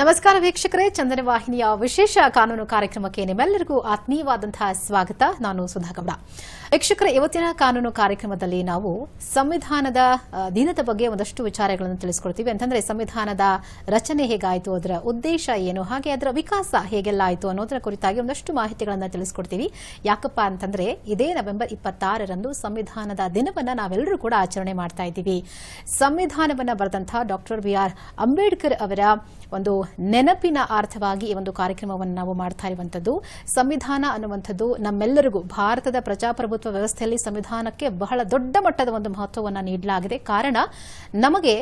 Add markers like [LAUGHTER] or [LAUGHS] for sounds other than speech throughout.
ನಮಸ್ಕಾರ ವೀಕ್ಷಕರೇ, ಚಂದನ ವಾಹಿನಿಯ ವಿಶೇಷ ಕಾನೂನು ಕಾರ್ಯಕ್ರಮಕ್ಕೆ ನಿಮ್ಮೆಲ್ಲರಿಗೂ ಆತ್ಮೀಯವಾದಂತಹ ಸ್ವಾಗತ. ನಾನು ಸುಧಾಗೌಡ ವೀಕ್ಷಕರ, ಇವತ್ತಿನ ಕಾನೂನು ಕಾರ್ಯಕ್ರಮದಲ್ಲಿ ನಾವು ಸಂವಿಧಾನದ ದಿನದ ಬಗ್ಗೆ ಒಂದಷ್ಟು ವಿಚಾರಗಳನ್ನು ತಿಳಿಸ್ಕೊಡ್ತೀವಿ. ಅಂತಂದ್ರೆ ಸಂವಿಧಾನದ ರಚನೆ ಹೇಗಾಯಿತು, ಅದರ ಉದ್ದೇಶ ಏನು, ಹಾಗೆ ಅದರ ವಿಕಾಸ ಹೇಗೆಲ್ಲ ಆಯಿತು ಅನ್ನೋದರ ಕುರಿತಾಗಿ ಒಂದಷ್ಟು ಮಾಹಿತಿಗಳನ್ನು ತಿಳಿಸ್ಕೊಡ್ತೀವಿ. ಯಾಕಪ್ಪ ಅಂತಂದ್ರೆ, ಇದೇ ನವೆಂಬರ್ ಇಪ್ಪತ್ತಾರರಂದು ಸಂವಿಧಾನದ ದಿನವನ್ನು ನಾವೆಲ್ಲರೂ ಕೂಡ ಆಚರಣೆ ಮಾಡ್ತಾ ಇದ್ದೀವಿ. ಸಂವಿಧಾನವನ್ನು ಬರೆದಂತಹ ಡಾಕ್ಟರ್ ಬಿ ಆರ್ ಅಂಬೇಡ್ಕರ್ ಅವರ ಒಂದು ನೆನಪಿನ ಅರ್ಥವಾಗಿ ಈ ಒಂದು ಕಾರ್ಯಕ್ರಮವನ್ನು ನಾವು ಮಾಡ್ತಾ ಇರುವಂತದ್ದು ಸಂವಿಧಾನ ಅನ್ನುವಂಥದ್ದು ನಮ್ಮೆಲ್ಲರಿಗೂ ಭಾರತದ ಪ್ರಜಾಪ್ರಭುತ್ವ ವ್ಯವಸ್ಥೆಯಲ್ಲಿ ಸಂವಿಧಾನಕ್ಕೆ ಬಹಳ ದೊಡ್ಡ ಮಟ್ಟದ ಒಂದು ಮಹತ್ವವನ್ನು ನೀಡಲಾಗಿದೆ. ಕಾರಣ ನಮಗೆ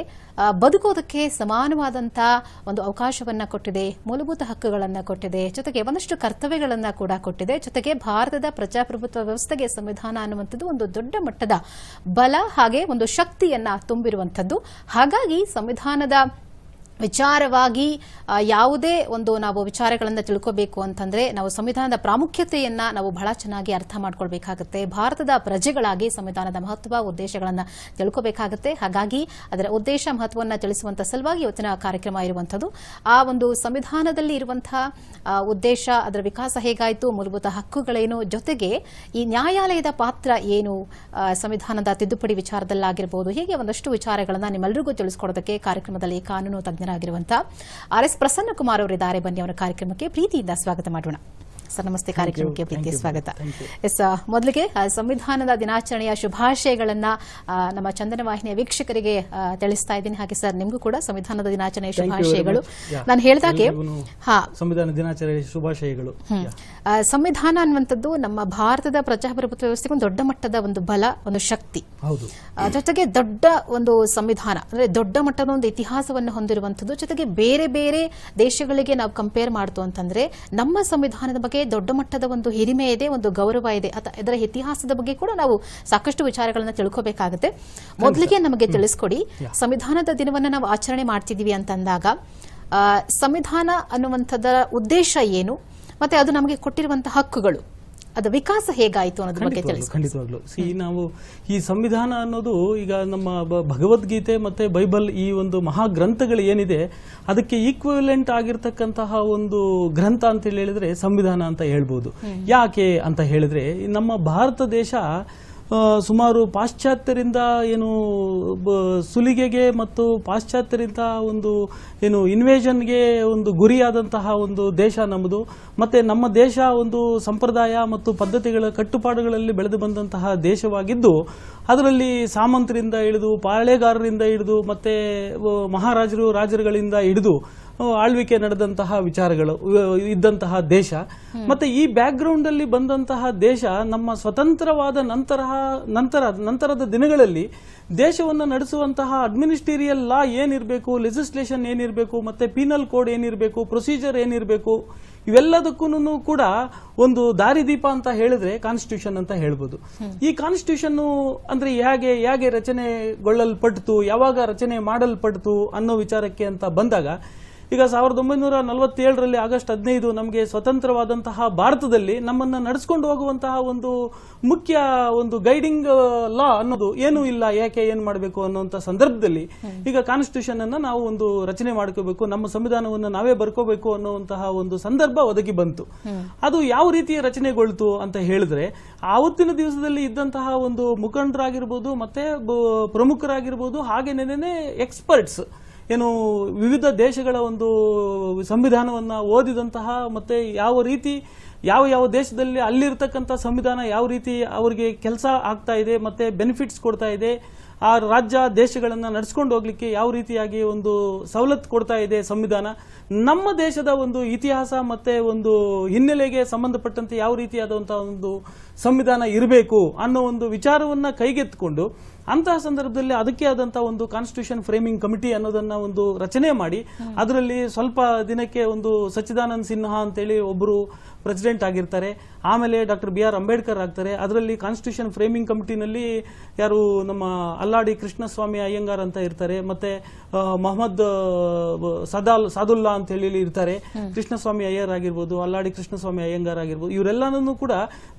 ಬದುಕೋದಕ್ಕೆ ಸಮಾನವಾದಂಥ ಒಂದು ಅವಕಾಶವನ್ನು ಕೊಟ್ಟಿದೆ, ಮೂಲಭೂತ ಹಕ್ಕುಗಳನ್ನು ಕೊಟ್ಟಿದೆ, ಜೊತೆಗೆ ಒಂದಷ್ಟು ಕರ್ತವ್ಯಗಳನ್ನು ಕೂಡ ಕೊಟ್ಟಿದೆ. ಜೊತೆಗೆ ಭಾರತದ ಪ್ರಜಾಪ್ರಭುತ್ವ ವ್ಯವಸ್ಥೆಗೆ ಸಂವಿಧಾನ ಅನ್ನುವಂಥದ್ದು ಒಂದು ದೊಡ್ಡ ಮಟ್ಟದ ಬಲ ಹಾಗೆ ಒಂದು ಶಕ್ತಿಯನ್ನ ತುಂಬಿರುವಂಥದ್ದು. ಹಾಗಾಗಿ ಸಂವಿಧಾನದ ವಿಚಾರವಾಗಿ ಯಾವುದೇ ಒಂದು ನಾವು ವಿಚಾರಗಳನ್ನು ತಿಳ್ಕೋಬೇಕು ಅಂತಂದ್ರೆ ನಾವು ಸಂವಿಧಾನದ ಪ್ರಾಮುಖ್ಯತೆಯನ್ನ ನಾವು ಬಹಳ ಚೆನ್ನಾಗಿ ಅರ್ಥ ಮಾಡ್ಕೊಳ್ಬೇಕಾಗುತ್ತೆ. ಭಾರತದ ಪ್ರಜೆಗಳಾಗಿ ಸಂವಿಧಾನದ ಮಹತ್ವ, ಉದ್ದೇಶಗಳನ್ನು ತಿಳ್ಕೋಬೇಕಾಗುತ್ತೆ. ಹಾಗಾಗಿ ಅದರ ಉದ್ದೇಶ, ಮಹತ್ವವನ್ನು ತಿಳಿಸುವಂತ ಸಲುವಾಗಿ ಇವತ್ತಿನ ಕಾರ್ಯಕ್ರಮ ಇರುವಂಥದ್ದು. ಆ ಒಂದು ಸಂವಿಧಾನದಲ್ಲಿ ಇರುವಂತಹ ಉದ್ದೇಶ, ಅದರ ವಿಕಾಸ ಹೇಗಾಯಿತು, ಮೂಲಭೂತ ಹಕ್ಕುಗಳೇನು, ಜೊತೆಗೆ ಈ ನ್ಯಾಯಾಲಯದ ಪಾತ್ರ ಏನು ಸಂವಿಧಾನದ ತಿದ್ದುಪಡಿ ವಿಚಾರದಲ್ಲಾಗಿರ್ಬೋದು, ಹೀಗೆ ಒಂದಷ್ಟು ವಿಚಾರಗಳನ್ನು ನಿಮ್ಮೆಲ್ಲರಿಗೂ ತಿಳಿಸ್ಕೊಡೋದಕ್ಕೆ ಕಾರ್ಯಕ್ರಮದಲ್ಲಿ ಕಾನೂನು ತಜ್ಞರಾಗಿರುವಂತಹ ಆರ್ ಎಸ್ ಪ್ರಸನ್ನ ಕುಮಾರ್ ಅವರಿದ್ದಾರೆ. ಬನ್ನಿ ಅವರ ಕಾರ್ಯಕ್ರಮಕ್ಕೆ ಪ್ರೀತಿಯಿಂದ ಸ್ವಾಗತ ಮಾಡೋಣ. ಸರ್ ನಮಸ್ತೆ. ಕಾರ್ಯಕ್ರಮಕ್ಕೆ ಪ್ರೀತಿ ಸ್ವಾಗತ. ಎಸ್ ಮೊದಲಿಗೆ ಸಂವಿಧಾನದ ದಿನಾಚರಣೆಯ ಶುಭಾಶಯಗಳನ್ನ ನಮ್ಮ ಚಂದನ ವಾಹಿನಿಯ ವೀಕ್ಷಕರಿಗೆ ತಿಳಿಸ್ತಾ ಇದ್ದೀನಿ. ಹಾಗೆ ಸರ್ ನಿಮಗೂ ಕೂಡ ಸಂವಿಧಾನದ ದಿನಾಚರಣೆಯ ಶುಭಾಶಯಗಳು. ನಾನು ಹೇಳಿದಾಗೆ ಸಂವಿಧಾನ ದಿನಾಚರಣೆ ಶುಭಾಶಯಗಳು. ಸಂವಿಧಾನ ಅನ್ನುವಂಥದ್ದು ನಮ್ಮ ಭಾರತದ ಪ್ರಜಾಪ್ರಭುತ್ವ ವ್ಯವಸ್ಥೆಗೆ ಒಂದು ದೊಡ್ಡ ಮಟ್ಟದ ಒಂದು ಬಲ ಒಂದು ಶಕ್ತಿ. ಜೊತೆಗೆ ದೊಡ್ಡ ಒಂದು ಸಂವಿಧಾನ ಅಂದ್ರೆ ದೊಡ್ಡ ಮಟ್ಟದ ಒಂದು ಇತಿಹಾಸವನ್ನು ಹೊಂದಿರುವಂಥದ್ದು ಜೊತೆಗೆ ಬೇರೆ ಬೇರೆ ದೇಶಗಳಿಗೆ ನಾವು ಕಂಪೇರ್ ಮಾಡ್ತು ಅಂತಂದ್ರೆ ನಮ್ಮ ಸಂವಿಧಾನದ ಬಗ್ಗೆ ದೊಡ್ಡ ಮಟ್ಟದ ಒಂದು ಹಿರಿಮೆ ಇದೆ ಒಂದು ಗೌರವ ಇದೆ. ಅದರ ಇದರ ಇತಿಹಾಸದ ಬಗ್ಗೆ ಕೂಡ ನಾವು ಸಾಕಷ್ಟು ವಿಚಾರಗಳನ್ನ ತಿಳ್ಕೋಬೇಕಾಗುತ್ತೆ. ಮೊದಲಿಗೆ ನಮಗೆ ತಿಳಿಸ್ಕೊಡಿ. ಸಂವಿಧಾನದ ದಿನವನ್ನ ನಾವು ಆಚರಣೆ ಮಾಡ್ತಿದ್ದೀವಿ ಅಂತಂದಾಗ ಸಂವಿಧಾನ ಅನ್ನುವಂಥದ್ದರ ಉದ್ದೇಶ ಏನು? ಮತ್ತೆ ಅದು ನಮಗೆ ಕೊಟ್ಟಿರುವಂತಹ ಹಕ್ಕುಗಳು. ಅದರ ವಿಕಾಸ ಹೇಗಾಯಿತು ಅನ್ನೋದ್ರ ಬಗ್ಗೆ ತಿಳಿಸ್ಕೊಡಿ. ಖಂಡಿತವಾಗ್ಲು. ಸಿ ನಾವು ಈ ಸಂವಿಧಾನ ಅನ್ನೋದು ಈಗ ನಮ್ಮ ಭಗವದ್ಗೀತೆ ಮತ್ತೆ ಬೈಬಲ್ ಈ ಒಂದು ಮಹಾ ಗ್ರಂಥಗಳು ಏನಿದೆ ಅದಕ್ಕೆ ಈಕ್ವಲೆಂಟ್ ಆಗಿರ್ತಕ್ಕಂತಹ ಒಂದು ಗ್ರಂಥ ಅಂತ ಹೇಳಿ ಹೇಳಿದ್ರೆ ಸಂವಿಧಾನ ಅಂತ ಹೇಳ್ಬೋದು. ಯಾಕೆ ಅಂತ ಹೇಳಿದ್ರೆ ನಮ್ಮ ಭಾರತ ದೇಶ ಸುಮಾರು ಪಾಶ್ಚಾತ್ಯರಿಂದ ಏನು ಸುಲಿಗೆಗೆ ಮತ್ತು ಪಾಶ್ಚಾತ್ಯರಿಂದ ಒಂದು, ಏನು ಇನ್ವೇಷನ್ಗೆ ಒಂದು ಗುರಿಯಾದಂತಹ ಒಂದು ದೇಶ ನಮ್ಮದು. ಮತ್ತು ನಮ್ಮ ದೇಶ ಒಂದು ಸಂಪ್ರದಾಯ ಮತ್ತು ಪದ್ಧತಿಗಳ ಕಟ್ಟುಪಾಡುಗಳಲ್ಲಿ ಬೆಳೆದು ಬಂದಂತಹ ದೇಶವಾಗಿದ್ದು, ಅದರಲ್ಲಿ ಸಾಮಂತರಿಂದ ಹಿಡಿದು, ಪಾಳೆಗಾರರಿಂದ ಹಿಡಿದು, ಮತ್ತು ಮಹಾರಾಜರು ರಾಜರುಗಳಿಂದ ಹಿಡಿದು ಆಳ್ವಿಕೆ ನಡೆದಂತಹ ವಿಚಾರಗಳು ಇದ್ದಂತಹ ದೇಶ. ಮತ್ತೆ ಈ ಬ್ಯಾಕ್ ಗ್ರೌಂಡ್ ಅಲ್ಲಿ ಬಂದಂತಹ ದೇಶ ನಮ್ಮ ಸ್ವತಂತ್ರವಾದ ನಂತರ ನಂತರ ನಂತರದ ದಿನಗಳಲ್ಲಿ ದೇಶವನ್ನು ನಡೆಸುವಂತಹ ಅಡ್ಮಿನಿಸ್ಟ್ರೇರಿಯಲ್ ಲಾ ಏನಿರಬೇಕು ಲೆಜಿಸ್ಲೇಷನ್ ಏನಿರಬೇಕು ಮತ್ತೆ ಪೀನಲ್ ಕೋಡ್ ಏನಿರಬೇಕು ಪ್ರೊಸೀಜರ್ ಏನಿರಬೇಕು ಇವೆಲ್ಲದಕ್ಕೂ ಕೂಡ ಒಂದು ದಾರಿದೀಪ ಅಂತ ಹೇಳಿದ್ರೆ ಕಾನ್ಸ್ಟಿಟ್ಯೂಷನ್ ಅಂತ ಹೇಳ್ಬೋದು. ಈ ಕಾನ್ಸ್ಟಿಟ್ಯೂಷನ್ ಅಂದ್ರೆ ಹೇಗೆ ಹೇಗೆ ರಚನೆಗೊಳ್ಳಲ್ಪಡ್ತು ಯಾವಾಗ ರಚನೆ ಮಾಡಲ್ಪಡ್ತು ಅನ್ನೋ ವಿಚಾರಕ್ಕೆ ಅಂತ ಬಂದಾಗ ಈಗ ಸಾವಿರದ ಒಂಬೈನೂರ ನಲವತ್ತೇಳರಲ್ಲಿ ಆಗಸ್ಟ್ ಹದಿನೈದು ನಮಗೆ ಸ್ವತಂತ್ರವಾದಂತಹ ಭಾರತದಲ್ಲಿ ನಮ್ಮನ್ನ ನಡೆಸ್ಕೊಂಡು ಹೋಗುವಂತಹ ಒಂದು ಮುಖ್ಯ ಒಂದು ಗೈಡಿಂಗ್ ಲಾ ಅನ್ನೋದು ಏನೂ ಇಲ್ಲ ಯಾಕೆ ಏನು ಮಾಡಬೇಕು ಅನ್ನುವಂತ ಸಂದರ್ಭದಲ್ಲಿ ಈಗ ಕಾನ್ಸ್ಟಿಟ್ಯೂಷನ್ ಅನ್ನು ನಾವು ಒಂದು ರಚನೆ ಮಾಡ್ಕೋಬೇಕು ನಮ್ಮ ಸಂವಿಧಾನವನ್ನು ನಾವೇ ಬರ್ಕೋಬೇಕು ಅನ್ನುವಂತಹ ಒಂದು ಸಂದರ್ಭ ಒದಗಿ ಬಂತು. ಅದು ಯಾವ ರೀತಿಯ ರಚನೆಗೊಳ್ತು ಅಂತ ಹೇಳಿದ್ರೆ ಆವತ್ತಿನ ದಿವಸದಲ್ಲಿ ಇದ್ದಂತಹ ಒಂದು ಮುಖಂಡರಾಗಿರ್ಬೋದು ಮತ್ತೆ ಪ್ರಮುಖರಾಗಿರ್ಬೋದು ಹಾಗೆ ಹಾಗೇನೇನೆ ಎಕ್ಸ್ಪರ್ಟ್ಸ್ ಏನು ವಿವಿಧ ದೇಶಗಳ ಒಂದು ಸಂವಿಧಾನವನ್ನು ಓದಿದಂತಹ ಮತ್ತು ಯಾವ ರೀತಿ ಯಾವ ಯಾವ ದೇಶದಲ್ಲಿ ಅಲ್ಲಿರ್ತಕ್ಕಂಥ ಸಂವಿಧಾನ ಯಾವ ರೀತಿ ಅವರಿಗೆ ಕೆಲಸ ಆಗ್ತಾ ಇದೆ, ಮತ್ತು ಬೆನಿಫಿಟ್ಸ್ ಕೊಡ್ತಾ ಇದೆ, ಆ ರಾಜ್ಯ ದೇಶಗಳನ್ನು ನಡೆಸ್ಕೊಂಡು ಹೋಗ್ಲಿಕ್ಕೆ ಯಾವ ರೀತಿಯಾಗಿ ಒಂದು ಸವಲತ್ತು ಕೊಡ್ತಾ ಇದೆ ಸಂವಿಧಾನ. ನಮ್ಮ ದೇಶದ ಒಂದು ಇತಿಹಾಸ ಮತ್ತು ಒಂದು ಹಿನ್ನೆಲೆಗೆ ಸಂಬಂಧಪಟ್ಟಂತೆ ಯಾವ ರೀತಿಯಾದಂಥ ಒಂದು ಸಂವಿಧಾನ ಇರಬೇಕು ಅನ್ನೋ ಒಂದು ವಿಚಾರವನ್ನು ಕೈಗೆತ್ತಿಕೊಂಡು ಅಂತಹ ಸಂದರ್ಭದಲ್ಲಿ ಅದಕ್ಕೆ ಆದಂತಹ ಒಂದು ಕಾನ್ಸ್ಟಿಟ್ಯೂಷನ್ ಫ್ರೇಮಿಂಗ್ ಕಮಿಟಿ ಅನ್ನೋದನ್ನ ಒಂದು ರಚನೆ ಮಾಡಿ ಅದರಲ್ಲಿ ಸ್ವಲ್ಪ ದಿನಕ್ಕೆ ಒಂದು ಸಚ್ಚಿದಾನಂದ್ ಸಿನ್ಹಾ ಅಂತೇಳಿ ಒಬ್ಬರು ಪ್ರೆಸಿಡೆಂಟ್ ಆಗಿರ್ತಾರೆ. ಆಮೇಲೆ ಡಾಕ್ಟರ್ ಬಿ ಆರ್ ಅಂಬೇಡ್ಕರ್ ಆಗ್ತಾರೆ. ಅದರಲ್ಲಿ ಕಾನ್ಸ್ಟಿಟ್ಯೂಷನ್ ಫ್ರೇಮಿಂಗ್ ಕಮಿಟಿನಲ್ಲಿ ಯಾರು ನಮ್ಮ ಅಲ್ಲಾಡಿ ಕೃಷ್ಣಸ್ವಾಮಿ ಅಯ್ಯಂಗಾರ್ ಅಂತ ಇರ್ತಾರೆ. ಮತ್ತೆ ಮೊಹಮ್ಮದ್ ಸದಾಲ್ ಸಾದುಲ್ಲಾ ಅಂತ ಹೇಳಿ ಇರ್ತಾರೆ. ಕೃಷ್ಣಸ್ವಾಮಿ ಅಯ್ಯರ್ ಆಗಿರ್ಬೋದು ಅಲ್ಲಾಡಿ ಕೃಷ್ಣಸ್ವಾಮಿ ಅಯ್ಯಂಗಾರ್ ಆಗಿರ್ಬೋದು ಇವರೆಲ್ಲನೂ ಕೂಡ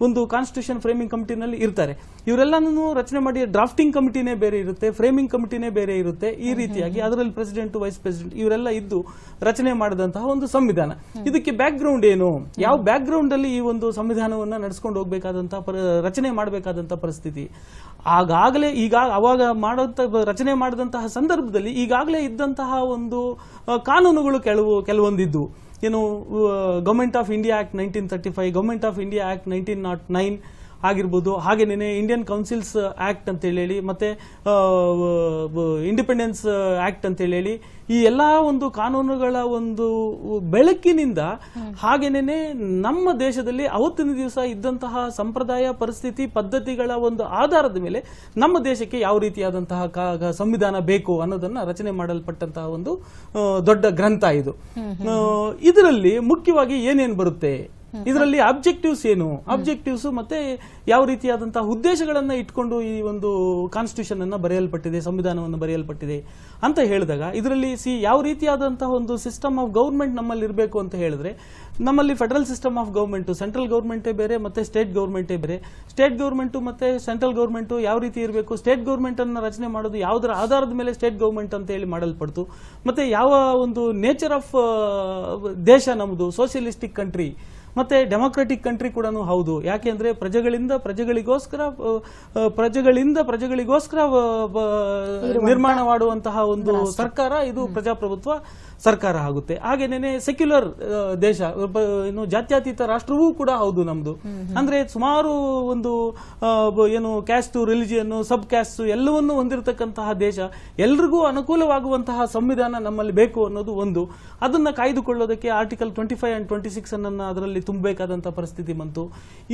ಒಂದು ಕಾನ್ಸ್ಟಿಟ್ಯೂಷನ್ ಫ್ರೇಮಿಂಗ್ ಕಮಿಟಿನಲ್ಲಿ ಇರ್ತಾರೆ. ಇವರೆಲ್ಲನೂ ರಚನೆ ಮಾಡಿ ಡ್ರಾಫ್ಟಿಂಗ್ ಕಮಿಟಿನೇ ಬೇರೆ ಇರುತ್ತೆ ಫ್ರೇಮಿಂಗ್ ಕಮಿಟಿನೇ ಬೇರೆ ಇರುತ್ತೆ ಈ ರೀತಿಯಾಗಿ. ಅದರಲ್ಲಿ ಪ್ರೆಸಿಡೆಂಟ್ ವೈಸ್ ಪ್ರೆಸಿಡೆಂಟ್ ಇವರೆಲ್ಲ ಇದ್ದು ರಚನೆ ಮಾಡಿದಂತಹ ಒಂದು ಸಂವಿಧಾನ. ಇದಕ್ಕೆ ಬ್ಯಾಕ್ ಗ್ರೌಂಡ್ ಏನು? ಯಾವ ಬ್ಯಾಕ್ ಗ್ರೌಂಡ್ ಅಲ್ಲಿ ಈ ಒಂದು ಸಂವಿಧಾನವನ್ನು ನಡೆಸ್ಕೊಂಡು ಹೋಗಬೇಕಾದಂಥ ಪರ- ರಚನೆ ಮಾಡಬೇಕಾದಂಥ ಪರಿಸ್ಥಿತಿ. ಆಗಾಗಲೇ ಈಗ, ಅವಾಗ ಮಾಡೋಂಥ ರಚನೆ ಮಾಡಿದಂತಹ ಸಂದರ್ಭದಲ್ಲಿ ಈಗಾಗಲೇ ಇದ್ದಂತಹ ಒಂದು ಕಾನೂನುಗಳು ಕೆಲವು, ಕೆಲವೊಂದಿದ್ದು. ಏನು government of India act nineteen thirty five government of India act nineteen nought nine ಆಗಿರ್ಬೋದು. ಹಾಗೇನೇ ಇಂಡಿಯನ್ ಕೌನ್ಸಿಲ್ಸ್ ಆಕ್ಟ್ ಅಂತ ಹೇಳಿ, ಮತ್ತೆ ಇಂಡಿಪೆಂಡೆನ್ಸ್ ಆಕ್ಟ್ ಅಂತ ಹೇಳಿ ಈ ಎಲ್ಲಾ ಒಂದು ಕಾನೂನುಗಳ ಒಂದು ಬೆಳಕಿನಿಂದ ಹಾಗೇನೇ ನಮ್ಮ ದೇಶದಲ್ಲಿ ಅವತ್ತಿನ ದಿವಸ ಇದ್ದಂತಹ ಸಂಪ್ರದಾಯ ಪರಿಸ್ಥಿತಿ ಪದ್ಧತಿಗಳ ಒಂದು ಆಧಾರದ ಮೇಲೆ ನಮ್ಮ ದೇಶಕ್ಕೆ ಯಾವ ರೀತಿಯಾದಂತಹ ಸಂವಿಧಾನ ಬೇಕು ಅನ್ನೋದನ್ನ ರಚನೆ ಮಾಡಲ್ಪಟ್ಟಂತಹ ಒಂದು ದೊಡ್ಡ ಗ್ರಂಥ ಇದು. ಇದರಲ್ಲಿ ಮುಖ್ಯವಾಗಿ ಏನೇನು ಬರುತ್ತೆ? ಇದರಲ್ಲಿ ಅಬ್ಜೆಕ್ಟಿವ್ಸ್ ಏನು? ಅಬ್ಜೆಕ್ಟಿವ್ಸ್ ಮತ್ತೆ ಯಾವ ರೀತಿಯಾದಂತಹ ಉದ್ದೇಶಗಳನ್ನ ಇಟ್ಕೊಂಡು ಈ ಒಂದು ಕಾನ್ಸ್ಟಿಟ್ಯೂಷನ್ ಅನ್ನ ಬರೆಯಲ್ಪಟ್ಟಿದೆ ಸಂವಿಧಾನವನ್ನು ಬರೆಯಲ್ಪಟ್ಟಿದೆ ಅಂತ ಹೇಳಿದಾಗ ಇದರಲ್ಲಿ ಸಿ ಯಾವ ರೀತಿಯಾದಂತಹ ಒಂದು ಸಿಸ್ಟಮ್ ಆಫ್ ಗೌರ್ಮೆಂಟ್ ನಮ್ಮಲ್ಲಿ ಇರಬೇಕು ಅಂತ ಹೇಳಿದ್ರೆ ನಮ್ಮಲ್ಲಿ federal system of government central ಗೌರ್ಮೆಂಟೇ ಬೇರೆ ಮತ್ತೆ ಸ್ಟೇಟ್ ಗೌರ್ಮೆಂಟೇ ಬೇರೆ. ಸ್ಟೇಟ್ ಗೌರ್ಮೆಂಟು ಮತ್ತೆ ಸೆಂಟ್ರಲ್ ಗೌರ್ಮೆಂಟ್ ಯಾವ ರೀತಿ ಇರಬೇಕು? ಸ್ಟೇಟ್ ಗೌರ್ಮೆಂಟ್ ಅನ್ನು ರಚನೆ ಮಾಡೋದು ಯಾವುದರ ಆಧಾರದ ಮೇಲೆ ಸ್ಟೇಟ್ ಗೌರ್ಮೆಂಟ್ ಅಂತ ಹೇಳಿ ಮಾಡಲ್ಪಡ್ತು. ಮತ್ತೆ ಯಾವ ಒಂದು ನೇಚರ್ ಆಫ್ ದೇಶ ನಮ್ಮದು ಸೋಷಿಯಲಿಸ್ಟಿಕ್ ಕಂಟ್ರಿ ಮತ್ತೆ ಡೆಮೊಕ್ರೆಟಿಕ್ ಕಂಟ್ರಿ ಕೂಡ ಹೌದು. ಯಾಕೆಂದ್ರೆ ಪ್ರಜೆಗಳಿಂದ ಪ್ರಜೆಗಳಿಗೋಸ್ಕರ ಪ್ರಜೆಗಳಿಂದ ಪ್ರಜೆಗಳಿಗೋಸ್ಕರ ನಿರ್ಮಾಣ ಮಾಡುವಂತಹ ಒಂದು ಸರ್ಕಾರ ಇದು ಪ್ರಜಾಪ್ರಭುತ್ವ ಸರ್ಕಾರ ಆಗುತ್ತೆ. ಹಾಗೇನೇನೆ ಸೆಕ್ಯುಲರ್ ದೇಶ ಏನು ಜಾತ್ಯತೀತ ರಾಷ್ಟ್ರವೂ ಕೂಡ ಹೌದು ನಮ್ದು. ಅಂದ್ರೆ ಸುಮಾರು ಒಂದು ಏನು ಕ್ಯಾಸ್ಟ್ ರಿಲಿಜಿಯನ್ ಸಬ್ ಕ್ಯಾಸ್ಟ್ ಎಲ್ಲವನ್ನು ಹೊಂದಿರತಕ್ಕಂತಹ ದೇಶ ಎಲ್ರಿಗೂ ಅನುಕೂಲವಾಗುವಂತಹ ಸಂವಿಧಾನ ನಮ್ಮಲ್ಲಿ ಬೇಕು ಅನ್ನೋದು ಒಂದು. ಅದನ್ನ ಕಾಯ್ದುಕೊಳ್ಳೋದಕ್ಕೆ article twenty five and twenty six ಅನ್ನ ಅದರಲ್ಲಿ ತುಂಬಬೇಕಾದಂತಹ ಪರಿಸ್ಥಿತಿ ಬಂತು.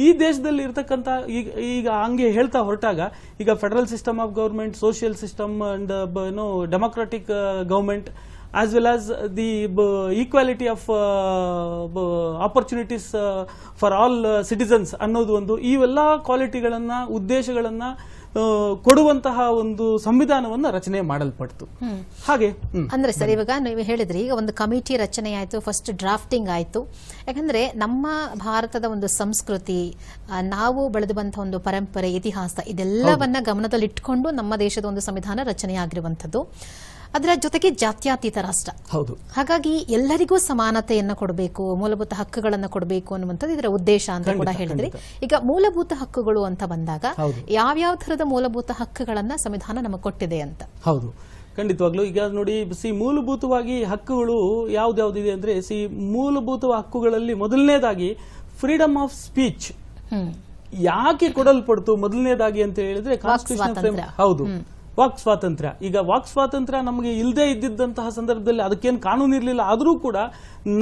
ಈ ದೇಶದಲ್ಲಿ ಇರ್ತಕ್ಕಂಥ ಈಗ ಈಗ ಹಂಗೆ ಹೇಳ್ತಾ ಹೊರಟಾಗ, ಈಗ federal system of government social system and ಏನು democratic government as well as the equality of opportunities for all citizens ಅನ್ನೋದು ಒಂದು. ಇವೆಲ್ಲ ಕ್ವಾಲಿಟಿಗಳನ್ನು ಉದ್ದೇಶಗಳನ್ನು ಕೊಡುವಂತಹ ಒಂದು ಸಂವಿಧಾನವನ್ನ ರಚನೆ ಮಾಡಲ್ಪಡ್ತು. ಹಾಗೆ. ಅಂದ್ರೆ ಸರ್ ಇವಾಗ ನೀವು ಹೇಳಿದ್ರಿ ಈಗ ಒಂದು ಕಮಿಟಿ ರಚನೆ ಆಯ್ತು ಫಸ್ಟ್ ಡ್ರಾಫ್ಟಿಂಗ್ ಆಯ್ತು. ಯಾಕಂದ್ರೆ ನಮ್ಮ ಭಾರತದ ಒಂದು ಸಂಸ್ಕೃತಿ ನಾವು ಬೆಳೆದು ಬಂತ ಒಂದು ಪರಂಪರೆ ಇತಿಹಾಸ ಇದೆಲ್ಲವನ್ನ ಗಮನದಲ್ಲಿಟ್ಕೊಂಡು ನಮ್ಮ ದೇಶದ ಒಂದು ಸಂವಿಧಾನ ರಚನೆ ಆಗಿರುವಂತದ್ದು ಅದರ ಜೊತೆಗೆ ಜಾತ್ಯಾತೀತ ರಾಷ್ಟ್ರ. ಹೌದು. ಹಾಗಾಗಿ ಎಲ್ಲರಿಗೂ ಸಮಾನತೆಯನ್ನು ಕೊಡಬೇಕು ಮೂಲಭೂತ ಹಕ್ಕುಗಳನ್ನು ಕೊಡಬೇಕು ಅನ್ನುವಂಥದ್ದು ಇದರ ಉದ್ದೇಶ ಅಂತ ಕೂಡ ಹೇಳಿದ್ರಿ. ಈಗ ಮೂಲಭೂತ ಹಕ್ಕುಗಳು ಅಂತ ಬಂದಾಗ. ಯಾವ್ಯಾವ ತರದ ಮೂಲಭೂತ ಹಕ್ಕುಗಳನ್ನ ಸಂವಿಧಾನ ನಮಗೆ ಕೊಟ್ಟಿದೆ ಅಂತ? ಹೌದು. ಖಂಡಿತವಾಗ್ಲೂ ಈಗ ನೋಡಿ ಸಿ ಮೂಲಭೂತವಾಗಿ ಹಕ್ಕುಗಳು ಯಾವ್ದಾವ್ದಿದೆ ಅಂದ್ರೆ ಸಿ ಮೂಲಭೂತ ಹಕ್ಕುಗಳಲ್ಲಿ ಮೊದಲನೇದಾಗಿ ಫ್ರೀಡಮ್ ಆಫ್ ಸ್ಪೀಚ್ ಯಾಕೆ ಕೊಡಲ್ಪಡ್ತು ಮೊದಲನೇದಾಗಿ ಅಂತ ಹೇಳಿದ್ರೆ ಕಾನ್ಸ್ಟಿಟ್ಯೂಷನ್ ಹೌದು. ವಾಕ್ ಸ್ವಾತಂತ್ರ್ಯ. ಈಗ ವಾಕ್ ಸ್ವಾತಂತ್ರ್ಯ ನಮಗೆ ಇಲ್ಲದೆ ಇದ್ದಿದ್ದಂತಹ ಸಂದರ್ಭದಲ್ಲಿ ಅದಕ್ಕೇನು ಕಾನೂನು ಇರಲಿಲ್ಲ ಆದರೂ ಕೂಡ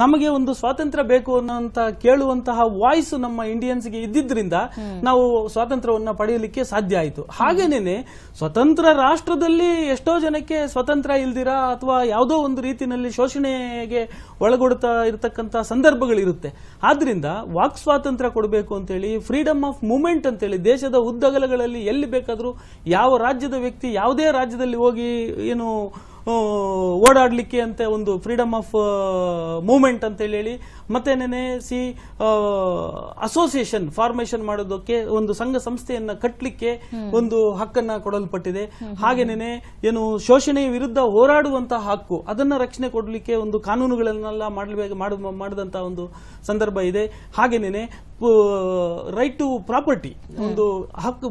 ನಮಗೆ ಒಂದು ಸ್ವಾತಂತ್ರ್ಯ ಬೇಕು ಅನ್ನೋಂತ ಕೇಳುವಂತಹ ವಾಯ್ಸ್ ನಮ್ಮ ಇಂಡಿಯನ್ಸ್ಗೆ ಇದ್ದಿದ್ದರಿಂದ ನಾವು ಸ್ವಾತಂತ್ರ್ಯವನ್ನ ಪಡೆಯಲಿಕ್ಕೆ ಸಾಧ್ಯ ಆಯಿತು. ಹಾಗೇನೇನೆ ಸ್ವತಂತ್ರ ರಾಷ್ಟ್ರದಲ್ಲಿ ಎಷ್ಟೋ ಜನಕ್ಕೆ ಸ್ವತಂತ್ರ ಇಲ್ದಿರಾ ಅಥವಾ ಯಾವುದೋ ಒಂದು ರೀತಿಯಲ್ಲಿ ಶೋಷಣೆಗೆ ಒಳಗೊಡ್ತಾ ಇರತಕ್ಕಂಥ ಸಂದರ್ಭಗಳಿರುತ್ತೆ. ಆದ್ರಿಂದ ವಾಕ್ ಸ್ವಾತಂತ್ರ್ಯ ಕೊಡಬೇಕು ಅಂತೇಳಿ ಫ್ರೀಡಮ್ ಆಫ್ ಮೂವ್ಮೆಂಟ್ ಅಂತೇಳಿ ದೇಶದ ಉದ್ದಗಲಗಳಲ್ಲಿ ಎಲ್ಲಿ ಬೇಕಾದರೂ ಯಾವ ರಾಜ್ಯದ ವ್ಯಕ್ತಿ ಯಾವುದೇ ರಾಜ್ಯದಲ್ಲಿ ಹೋಗಿ ಏನು ಓಡಾಡಲಿಕ್ಕೆ ಅಂತ ಒಂದು ಫ್ರೀಡಮ್ ಆಫ್ ಮೂವ್ಮೆಂಟ್ ಅಂತ ಹೇಳಿ ಮತ್ತೆ ನೆನೆ ಸಿ ಅಸೋಸಿಯೇಷನ್ ಫಾರ್ಮೇಶನ್ ಮಾಡೋದಕ್ಕೆ ಒಂದು ಸಂಘ ಸಂಸ್ಥೆಯನ್ನ ಕಟ್ಟಲಿಕ್ಕೆ ಒಂದು ಹಕ್ಕನ್ನ ಕೊಡಲ್ಪಟ್ಟಿದೆ. ಹಾಗೇನೇನೆ ಏನು ಶೋಷಣೆಯ ವಿರುದ್ಧ ಹೋರಾಡುವಂತಹ ಹಕ್ಕು ಅದನ್ನ ರಕ್ಷಣೆ ಕೊಡಲಿಕ್ಕೆ ಒಂದು ಕಾನೂನುಗಳನ್ನೆಲ್ಲ ಮಾಡಬೇಕು ಮಾಡಿದಂತಹ ಒಂದು ಸಂದರ್ಭ ಇದೆ. ಹಾಗೇನೇನೆ ರೈಟ್ ಟು ಪ್ರಾಪರ್ಟಿ ಒಂದು ಹಕ್ಕು